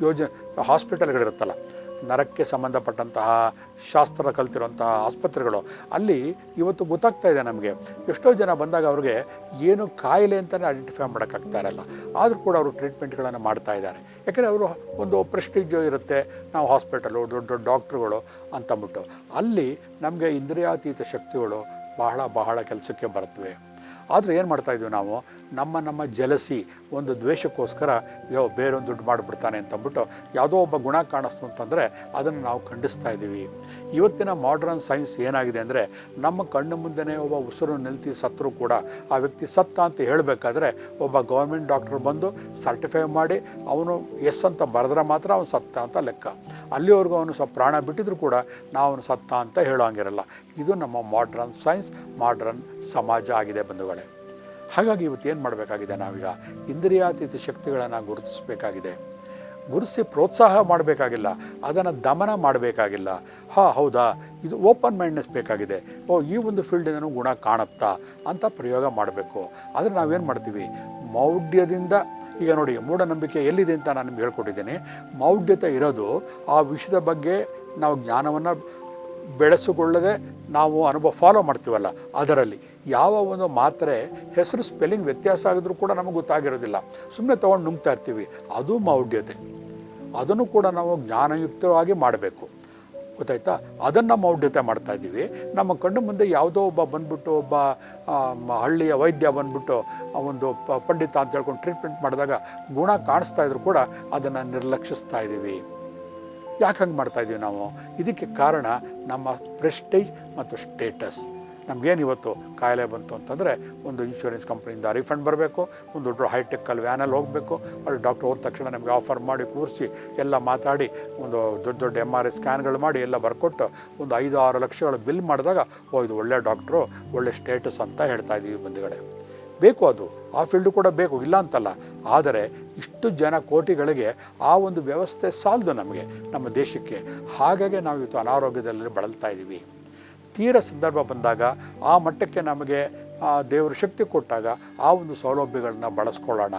ಯೋಜ ಹಾಸ್ಪಿಟಲ್ಗಳಿರುತ್ತಲ್ಲ ನರಕ್ಕೆ ಸಂಬಂಧಪಟ್ಟಂತಹ ಶಾಸ್ತ್ರ ಕಲ್ತಿರುವಂತಹ ಆಸ್ಪತ್ರೆಗಳು. ಅಲ್ಲಿ ಇವತ್ತು ಗೊತ್ತಾಗ್ತಾ ಇದೆ ನಮಗೆ. ಎಷ್ಟೋ ಜನ ಬಂದಾಗ ಅವ್ರಿಗೆ ಏನು ಕಾಯಿಲೆ ಅಂತಲೇ ಐಡೆಂಟಿಫೈ ಮಾಡೋಕ್ಕಾಗ್ತಾ ಇರಲ್ಲ. ಆದರೂ ಕೂಡ ಅವರು ಟ್ರೀಟ್ಮೆಂಟ್ಗಳನ್ನು ಮಾಡ್ತಾ ಇದ್ದಾರೆ. ಯಾಕೆಂದರೆ ಅವರು ಒಂದು ಪ್ರೆಸ್ಟೀಜು ಇರುತ್ತೆ. ನಾವು ಹಾಸ್ಪಿಟಲು ದೊಡ್ಡ ದೊಡ್ಡ ಡಾಕ್ಟ್ರುಗಳು ಅಂತಂದ್ಬಿಟ್ಟು ಅಲ್ಲಿ ನಮಗೆ ಇಂದ್ರಿಯಾತೀತ ಶಕ್ತಿಗಳು ಬಹಳ ಬಹಳ ಕೆಲಸಕ್ಕೆ ಬರುತ್ತವೆ. ಆದರೆ ಏನು ಮಾಡ್ತಾಯಿದ್ವಿ ನಾವು? ನಮ್ಮ ನಮ್ಮ ಜಲಸಿ ಒಂದು ದ್ವೇಷಕ್ಕೋಸ್ಕರ, ಯೋ, ಬೇರೊಂದು ದುಡ್ಡು ಮಾಡಿಬಿಡ್ತಾನೆ ಅಂತಂದ್ಬಿಟ್ಟು ಯಾವುದೋ ಒಬ್ಬ ಗುಣ ಕಾಣಿಸ್ತು ಅಂತಂದರೆ ಅದನ್ನು ನಾವು ಖಂಡಿಸ್ತಾ ಇದ್ದೀವಿ. ಇವತ್ತಿನ ಮಾಡ್ರನ್ ಸೈನ್ಸ್ ಏನಾಗಿದೆ ಅಂದರೆ ನಮ್ಮ ಕಣ್ಣು ಮುಂದೆನೇ ಒಬ್ಬ ಉಸಿರು ನಿಲ್ತಿ ಸತ್ತರೂ ಕೂಡ ಆ ವ್ಯಕ್ತಿ ಸತ್ತ ಅಂತ ಹೇಳಬೇಕಾದ್ರೆ ಒಬ್ಬ ಗೌರ್ಮೆಂಟ್ ಡಾಕ್ಟರ್ ಬಂದು ಸರ್ಟಿಫೈ ಮಾಡಿ ಅವನು ಎಸ್ ಅಂತ ಬರೆದ್ರೆ ಮಾತ್ರ ಅವನು ಸತ್ತ ಅಂತ ಲೆಕ್ಕ. ಅಲ್ಲಿವರೆಗೂ ಅವನು ಸ್ವಲ್ಪ ಪ್ರಾಣ ಬಿಟ್ಟಿದ್ರು ಕೂಡ ನಾವು ಅವನು ಸತ್ತ ಅಂತ ಹೇಳೋಂಗಿರಲ್ಲ ಇದು ನಮ್ಮ ಮಾಡ್ರನ್ ಸೈನ್ಸ್ ಮಾಡ್ರನ್ ಸಮಾಜ ಆಗಿದೆ ಬಂಧುಗಳೇ. ಹಾಗಾಗಿ ಇವತ್ತು ಏನು ಮಾಡಬೇಕಾಗಿದೆ ನಾವೀಗ? ಇಂದ್ರಿಯಾತೀತ ಶಕ್ತಿಗಳನ್ನು ಗುರುತಿಸಬೇಕಾಗಿದೆ. ಗುರುತಿಸಿ ಪ್ರೋತ್ಸಾಹ ಮಾಡಬೇಕಾಗಿಲ್ಲ, ಅದನ್ನು ದಮನ ಮಾಡಬೇಕಾಗಿಲ್ಲ. ಹಾಂ, ಹೌದಾ? ಇದು ಓಪನ್ ಮೈಂಡ್ನೆಸ್ ಬೇಕಾಗಿದೆ. ಓ, ಈ ಒಂದು ಫೀಲ್ಡಿನ ಗುಣ ಕಾಣುತ್ತಾ ಅಂತ ಪ್ರಯೋಗ ಮಾಡಬೇಕು. ಆದರೆ ನಾವೇನು ಮಾಡ್ತೀವಿ? ಮೌಢ್ಯದಿಂದ, ಈಗ ನೋಡಿ, ಮೂಢನಂಬಿಕೆ ಎಲ್ಲಿದೆ ಅಂತ ನಾನು ನಿಮ್ಗೆ ಹೇಳ್ಕೊಟ್ಟಿದ್ದೀನಿ. ಮೌಢ್ಯತೆ ಇರೋದು ಆ ವಿಷಯದ ಬಗ್ಗೆ ನಾವು ಜ್ಞಾನವನ್ನು ಬೆಳೆಸಿಕೊಳ್ಳದೆ ನಾವು ಅನುಭವ ಫಾಲೋ ಮಾಡ್ತೀವಲ್ಲ, ಅದರಲ್ಲಿ. ಯಾವ ಒಂದು ಮಾತ್ರೆ, ಹೆಸರು, ಸ್ಪೆಲ್ಲಿಂಗ್ ವ್ಯತ್ಯಾಸ ಆಗಿದ್ರೂ ಕೂಡ ನಮಗೆ ಗೊತ್ತಾಗಿರೋದಿಲ್ಲ. ಸುಮ್ಮನೆ ತೊಗೊಂಡು ನುಂಗ್ತಾ ಇರ್ತೀವಿ. ಅದು ಮೌಢ್ಯತೆ. ಅದನ್ನು ಕೂಡ ನಾವು ಜ್ಞಾನಯುಕ್ತವಾಗಿ ಮಾಡಬೇಕು. ಗೊತ್ತಾಯ್ತಾ? ಅದನ್ನು ಮೌಢ್ಯತೆ ಮಾಡ್ತಾ ಇದ್ದೀವಿ. ನಮ್ಮ ಕಣ್ಣು ಮುಂದೆ ಯಾವುದೋ ಒಬ್ಬ ಬಂದ್ಬಿಟ್ಟು, ಒಬ್ಬ ಹಳ್ಳಿಯ ವೈದ್ಯ ಬಂದ್ಬಿಟ್ಟು ಒಂದು ಪ, ಪಂಡಿತ ಅಂತ ಹೇಳ್ಕೊಂಡು ಟ್ರೀಟ್ಮೆಂಟ್ ಮಾಡಿದಾಗ ಗುಣ ಕಾಣಿಸ್ತಾ ಇದ್ರು ಕೂಡ ಅದನ್ನು ನಿರ್ಲಕ್ಷಿಸ್ತಾ ಇದ್ದೀವಿ. ಯಾಕೆ ಹಂಗೆ ಮಾಡ್ತಾ ಇದ್ದೀವಿ ನಾವು? ಇದಕ್ಕೆ ಕಾರಣ ನಮ್ಮ ಪ್ರೆಸ್ಟೇಜ್ ಮತ್ತು ಸ್ಟೇಟಸ್ ನಮಗೇನು ಇವತ್ತು ಕಾಯಿಲೆ ಬಂತು ಅಂತಂದರೆ ಒಂದು ಇನ್ಶೂರೆನ್ಸ್ ಕಂಪ್ನಿಯಿಂದ ರಿಫಂಡ್ ಬರಬೇಕು, ಒಂದು ದೊಡ್ಡ ಹೈಟೆಕ್ಕಲ್ಲಿ ವ್ಯಾನಲ್ಲಿ ಹೋಗಬೇಕು, ಅಲ್ಲಿ ಡಾಕ್ಟ್ರ್ ಹೋದ ತಕ್ಷಣ ನಮಗೆ ಆಫರ್ ಮಾಡಿ ಕೂರಿಸಿ, ಎಲ್ಲ ಮಾತಾಡಿ, ಒಂದು ದೊಡ್ಡ ದೊಡ್ಡ ಎಂ ಆರ್ ಐ ಸ್ಕ್ಯಾನ್ಗಳು ಮಾಡಿ, ಎಲ್ಲ ಬರ್ಕೊಟ್ಟು ಒಂದು ಐದು ಆರು ಲಕ್ಷಗಳ ಬಿಲ್ ಮಾಡಿದಾಗ, ಓ, ಇದು ಒಳ್ಳೆ ಡಾಕ್ಟ್ರು ಒಳ್ಳೆ ಸ್ಟೇಟಸ್ ಅಂತ ಹೇಳ್ತಾ ಇದ್ದೀವಿ ಬಂದಿಗಡೆ ಬೇಕು ಅದು, ಆ ಫೀಲ್ಡು ಕೂಡ ಬೇಕು, ಇಲ್ಲ ಅಂತಲ್ಲ, ಆದರೆ ಇಷ್ಟು ಜನ ಕೋಟಿಗಳಿಗೆ ಆ ಒಂದು ವ್ಯವಸ್ಥೆ ಸಾಲದು ನಮಗೆ, ನಮ್ಮ ದೇಶಕ್ಕೆ. ಹಾಗಾಗಿ ನಾವು ಇವತ್ತು ಅನಾರೋಗ್ಯದಲ್ಲಿ ಬಳಲ್ತಾ ಇದ್ದೀವಿ ತೀರ ಸಂದರ್ಭ ಬಂದಾಗ ಆ ಮಟ್ಟಕ್ಕೆ ನಮಗೆ ದೇವರು ಶಕ್ತಿ ಕೊಟ್ಟಾಗ ಆ ಒಂದು ಸೌಲಭ್ಯಗಳನ್ನ ಬಳಸ್ಕೊಳ್ಳೋಣ.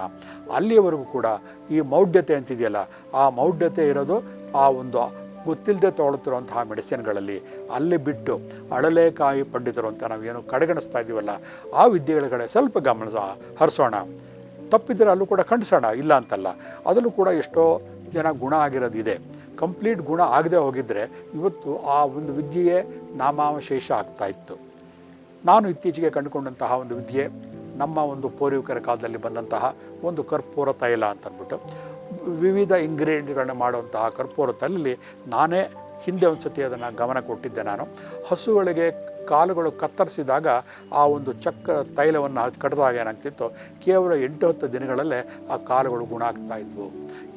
ಅಲ್ಲಿಯವರೆಗೂ ಕೂಡ ಈ ಮೌಢ್ಯತೆ ಅಂತಿದೆಯಲ್ಲ, ಆ ಮೌಢ್ಯತೆ ಇರೋದು ಆ ಒಂದು ಗೊತ್ತಿಲ್ಲದೆ ತೊಗೊಳ್ತಿರುವಂತಹ ಮೆಡಿಸಿನ್ಗಳಲ್ಲಿ. ಅಲ್ಲಿ ಬಿಟ್ಟು ಅಳಲೇಕಾಯಿ ಪಂಡಿತರು ಅಂತ ನಾವೇನು ಕಡೆಗಣಿಸ್ತಾ ಇದ್ದೀವಲ್ಲ, ಆ ವಿದ್ಯೆಗಳ ಕಡೆ ಸ್ವಲ್ಪ ಗಮನ ಹರಿಸೋಣ. ತಪ್ಪಿದ್ರೆ ಅಲ್ಲೂ ಕೂಡ ಖಂಡಿಸೋಣ, ಇಲ್ಲ ಅಂತಲ್ಲ. ಅದರಲ್ಲೂ ಕೂಡ ಎಷ್ಟೋ ಜನ ಗುಣ ಆಗಿರೋದು ಇದೆ ಕಂಪ್ಲೀಟ್ ಗುಣ ಆಗದೆ ಹೋಗಿದ್ದರೆ ಇವತ್ತು ಆ ಒಂದು ವಿದ್ಯೆಯೇ ನಾಮಾವಶೇಷ ಆಗ್ತಾ ಇತ್ತು. ನಾನು ಇತ್ತೀಚೆಗೆ ಕಂಡುಕೊಂಡಂತಹ ಒಂದು ವಿದ್ಯೆ, ನಮ್ಮ ಒಂದು ಪೂರ್ವಿಕರ ಕಾಲದಲ್ಲಿ ಬಂದಂತಹ ಒಂದು ಕರ್ಪೂರ ತೈಲ ಅಂತ ಅಂದ್ಬಿಟ್ಟು ವಿವಿಧ ಇಂಗ್ರೀಡಿಯೆಂಟ್ಗಳನ್ನ ಮಾಡುವಂತಹ ಕರ್ಪೂರ ತೈಲಲ್ಲಿ ನಾನೇ ಹಿಂದೆ ಒಂದು ಸತಿ ಅದನ್ನು ಗಮನ ಕೊಟ್ಟಿದ್ದೆ ನಾನು. ಹಸುಗಳಿಗೆ ಕಾಲುಗಳು ಕತ್ತರಿಸಿದಾಗ ಆ ಒಂದು ಚಕ್ರ ತೈಲವನ್ನು ಕಟ್ಟಿದಾಗ ಏನಾಗ್ತಿತ್ತು? ಕೇವಲ ಎಂಟು ಹತ್ತು ದಿನಗಳಲ್ಲೇ ಆ ಕಾಲುಗಳು ಗುಣ ಆಗ್ತಾ ಇದ್ವು.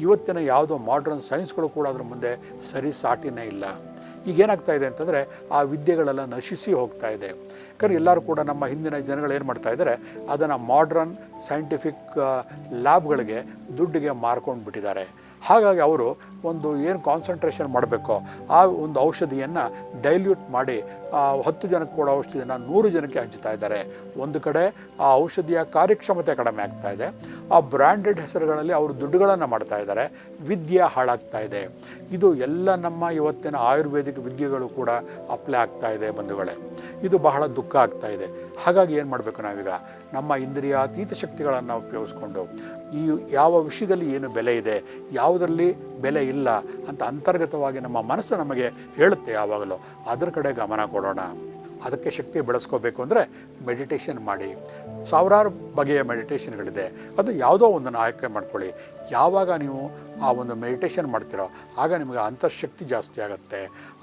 ಇವತ್ತಿನ ಯಾವುದೋ ಮಾಡ್ರನ್ ಸೈನ್ಸ್ಗಳು ಕೂಡ ಅದ್ರ ಮುಂದೆ ಸರಿ ಸಾಟಿನೇ ಇಲ್ಲ. ಈಗ ಏನಾಗ್ತಾ ಇದೆ ಅಂತಂದರೆ ಆ ವಿದ್ಯೆಗಳೆಲ್ಲ ನಶಿಸಿ ಹೋಗ್ತಾ ಇದೆ. ಯಾಕಂದರೆ ಎಲ್ಲರೂ ಕೂಡ ನಮ್ಮ ಹಿಂದಿನ ಜನಗಳು ಏನು ಮಾಡ್ತಾ ಇದ್ದಾರೆ? ಅದನ್ನು ಮಾಡ್ರನ್ ಸೈಂಟಿಫಿಕ್ ಲ್ಯಾಬ್ಗಳಿಗೆ ದುಡ್ಡಿಗೆ ಮಾರ್ಕೊಂಡು ಬಿಟ್ಟಿದ್ದಾರೆ ಹಾಗಾಗಿ ಅವರು ಒಂದು ಏನು ಕಾನ್ಸಂಟ್ರೇಷನ್ ಮಾಡಬೇಕೋ ಆ ಒಂದು ಔಷಧಿಯನ್ನು ಡೈಲ್ಯೂಟ್ ಮಾಡಿ ಹತ್ತು ಜನಕ್ಕೆ ಕೊಡೋ ಔಷಧಿಯನ್ನು ನೂರು ಜನಕ್ಕೆ ಹಂಚ್ತಾ ಇದ್ದಾರೆ. ಒಂದು ಕಡೆ ಆ ಔಷಧಿಯ ಕಾರ್ಯಕ್ಷಮತೆ ಕಡಿಮೆ ಆಗ್ತಾ ಇದೆ. ಆ ಬ್ರ್ಯಾಂಡೆಡ್ ಹೆಸರುಗಳಲ್ಲಿ ಅವರು ದುಡ್ಡುಗಳನ್ನು ಮಾಡ್ತಾ ಇದ್ದಾರೆ. ವಿದ್ಯೆ ಹಾಳಾಗ್ತಾ ಇದೆ. ಇದು ಎಲ್ಲ ನಮ್ಮ ಇವತ್ತಿನ ಆಯುರ್ವೇದಿಕ್ ವಿದ್ಯೆಗಳು ಕೂಡ ಅಪ್ಲೈ ಆಗ್ತಾ ಇದೆ ಬಂಧುಗಳೇ. ಇದು ಬಹಳ ದುಃಖ ಆಗ್ತಾ ಇದೆ. ಹಾಗಾಗಿ ಏನು ಮಾಡಬೇಕು ನಾವೀಗ? ನಮ್ಮ ಇಂದ್ರಿಯಾತೀತ ಶಕ್ತಿಗಳನ್ನು ಉಪಯೋಗಿಸ್ಕೊಂಡು ಈ ಯಾವ ವಿಷಯದಲ್ಲಿ ಏನು ಬೆಲೆ ಇದೆ, ಯಾವುದರಲ್ಲಿ ಬೆಲೆ ಇಲ್ಲ ಅಂತ ಅಂತರ್ಗತವಾಗಿ ನಮ್ಮ ಮನಸ್ಸು ನಮಗೆ ಹೇಳುತ್ತೆ ಯಾವಾಗಲೂ. ಅದರ ಕಡೆ ಗಮನ ಕೊಡೋಣ. ಅದಕ್ಕೆ ಶಕ್ತಿ ಬೆಳೆಸ್ಕೋಬೇಕು ಅಂದರೆ ಮೆಡಿಟೇಷನ್ ಮಾಡಿ. ಸಾವಿರಾರು ಬಗೆಯ ಮೆಡಿಟೇಷನ್ಗಳಿದೆ ಅದು ಯಾವುದೋ ಒಂದನ್ನು ಆಯ್ಕೆ ಮಾಡ್ಕೊಳ್ಳಿ. ಯಾವಾಗ ನೀವು ಆ ಒಂದು ಮೆಡಿಟೇಷನ್ ಮಾಡ್ತೀರೋ, ಆಗ ನಿಮಗೆ ಅಂತರ್ಶಕ್ತಿ ಜಾಸ್ತಿ ಆಗುತ್ತೆ.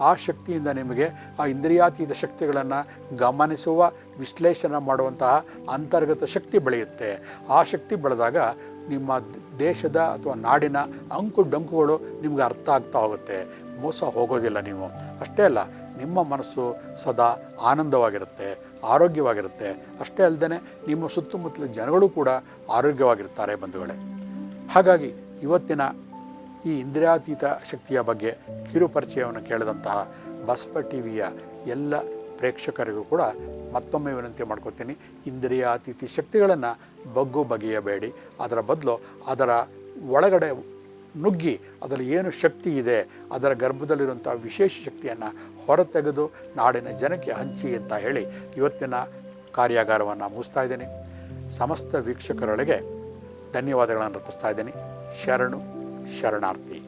ಆ ಶಕ್ತಿಯಿಂದ ನಿಮಗೆ ಆ ಇಂದ್ರಿಯಾತೀತ ಶಕ್ತಿಗಳನ್ನು ಗಮನಿಸುವ, ವಿಶ್ಲೇಷಣೆ ಮಾಡುವಂತಹ ಅಂತರ್ಗತ ಶಕ್ತಿ ಬೆಳೆಯುತ್ತೆ. ಆ ಶಕ್ತಿ ಬೆಳೆದಾಗ ನಿಮ್ಮ ದೇಶದ ಅಥವಾ ನಾಡಿನ ಅಂಕು ಡಂಕುಗಳು ನಿಮ್ಗೆ ಅರ್ಥ ಆಗ್ತಾ ಹೋಗುತ್ತೆ. ಮೋಸ ಹೋಗೋದಿಲ್ಲ ನೀವು. ಅಷ್ಟೇ ಅಲ್ಲ, ನಿಮ್ಮ ಮನಸ್ಸು ಸದಾ ಆನಂದವಾಗಿರುತ್ತೆ, ಆರೋಗ್ಯವಾಗಿರುತ್ತೆ. ಅಷ್ಟೇ ಅಲ್ಲದೆ ನಿಮ್ಮ ಸುತ್ತಮುತ್ತಲ ಜನಗಳು ಕೂಡ ಆರೋಗ್ಯವಾಗಿರ್ತಾರೆ ಬಂಧುಗಳೇ. ಹಾಗಾಗಿ ಇವತ್ತಿನ ಈ ಇಂದ್ರಿಯಾತೀತ ಶಕ್ತಿಯ ಬಗ್ಗೆ ಕಿರುಪರಿಚಯವನ್ನು ಕೇಳಿದಂತಹ ಬಸವ ಟಿ ವಿಯ ಎಲ್ಲ ಪ್ರೇಕ್ಷಕರಿಗೂ ಕೂಡ ಮತ್ತೊಮ್ಮೆ ವಿನಂತಿ ಮಾಡ್ಕೋತೀನಿ, ಇಂದ್ರಿಯ, ಅತಿಥಿ ಶಕ್ತಿಗಳನ್ನು ಬಗ್ಗು ಬಗೆಯಬೇಡಿ. ಅದರ ಬದಲು ಅದರ ಒಳಗಡೆ ನುಗ್ಗಿ ಅದರಲ್ಲಿ ಏನು ಶಕ್ತಿ ಇದೆ, ಅದರ ಗರ್ಭದಲ್ಲಿರುವಂಥ ವಿಶೇಷ ಶಕ್ತಿಯನ್ನು ಹೊರತೆಗೆದು ನಾಡಿನ ಜನಕ್ಕೆ ಹಂಚಿ ಅಂತ ಹೇಳಿ ಇವತ್ತಿನ ಕಾರ್ಯಾಗಾರವನ್ನು ಮುಗಿಸ್ತಾ ಇದ್ದೀನಿ. ಸಮಸ್ತ ವೀಕ್ಷಕರೊಳಗೆ ಧನ್ಯವಾದಗಳನ್ನು ಅರ್ಪಿಸ್ತಾ ಇದ್ದೀನಿ. ಶರಣು, ಶರಣಾರ್ಥಿ.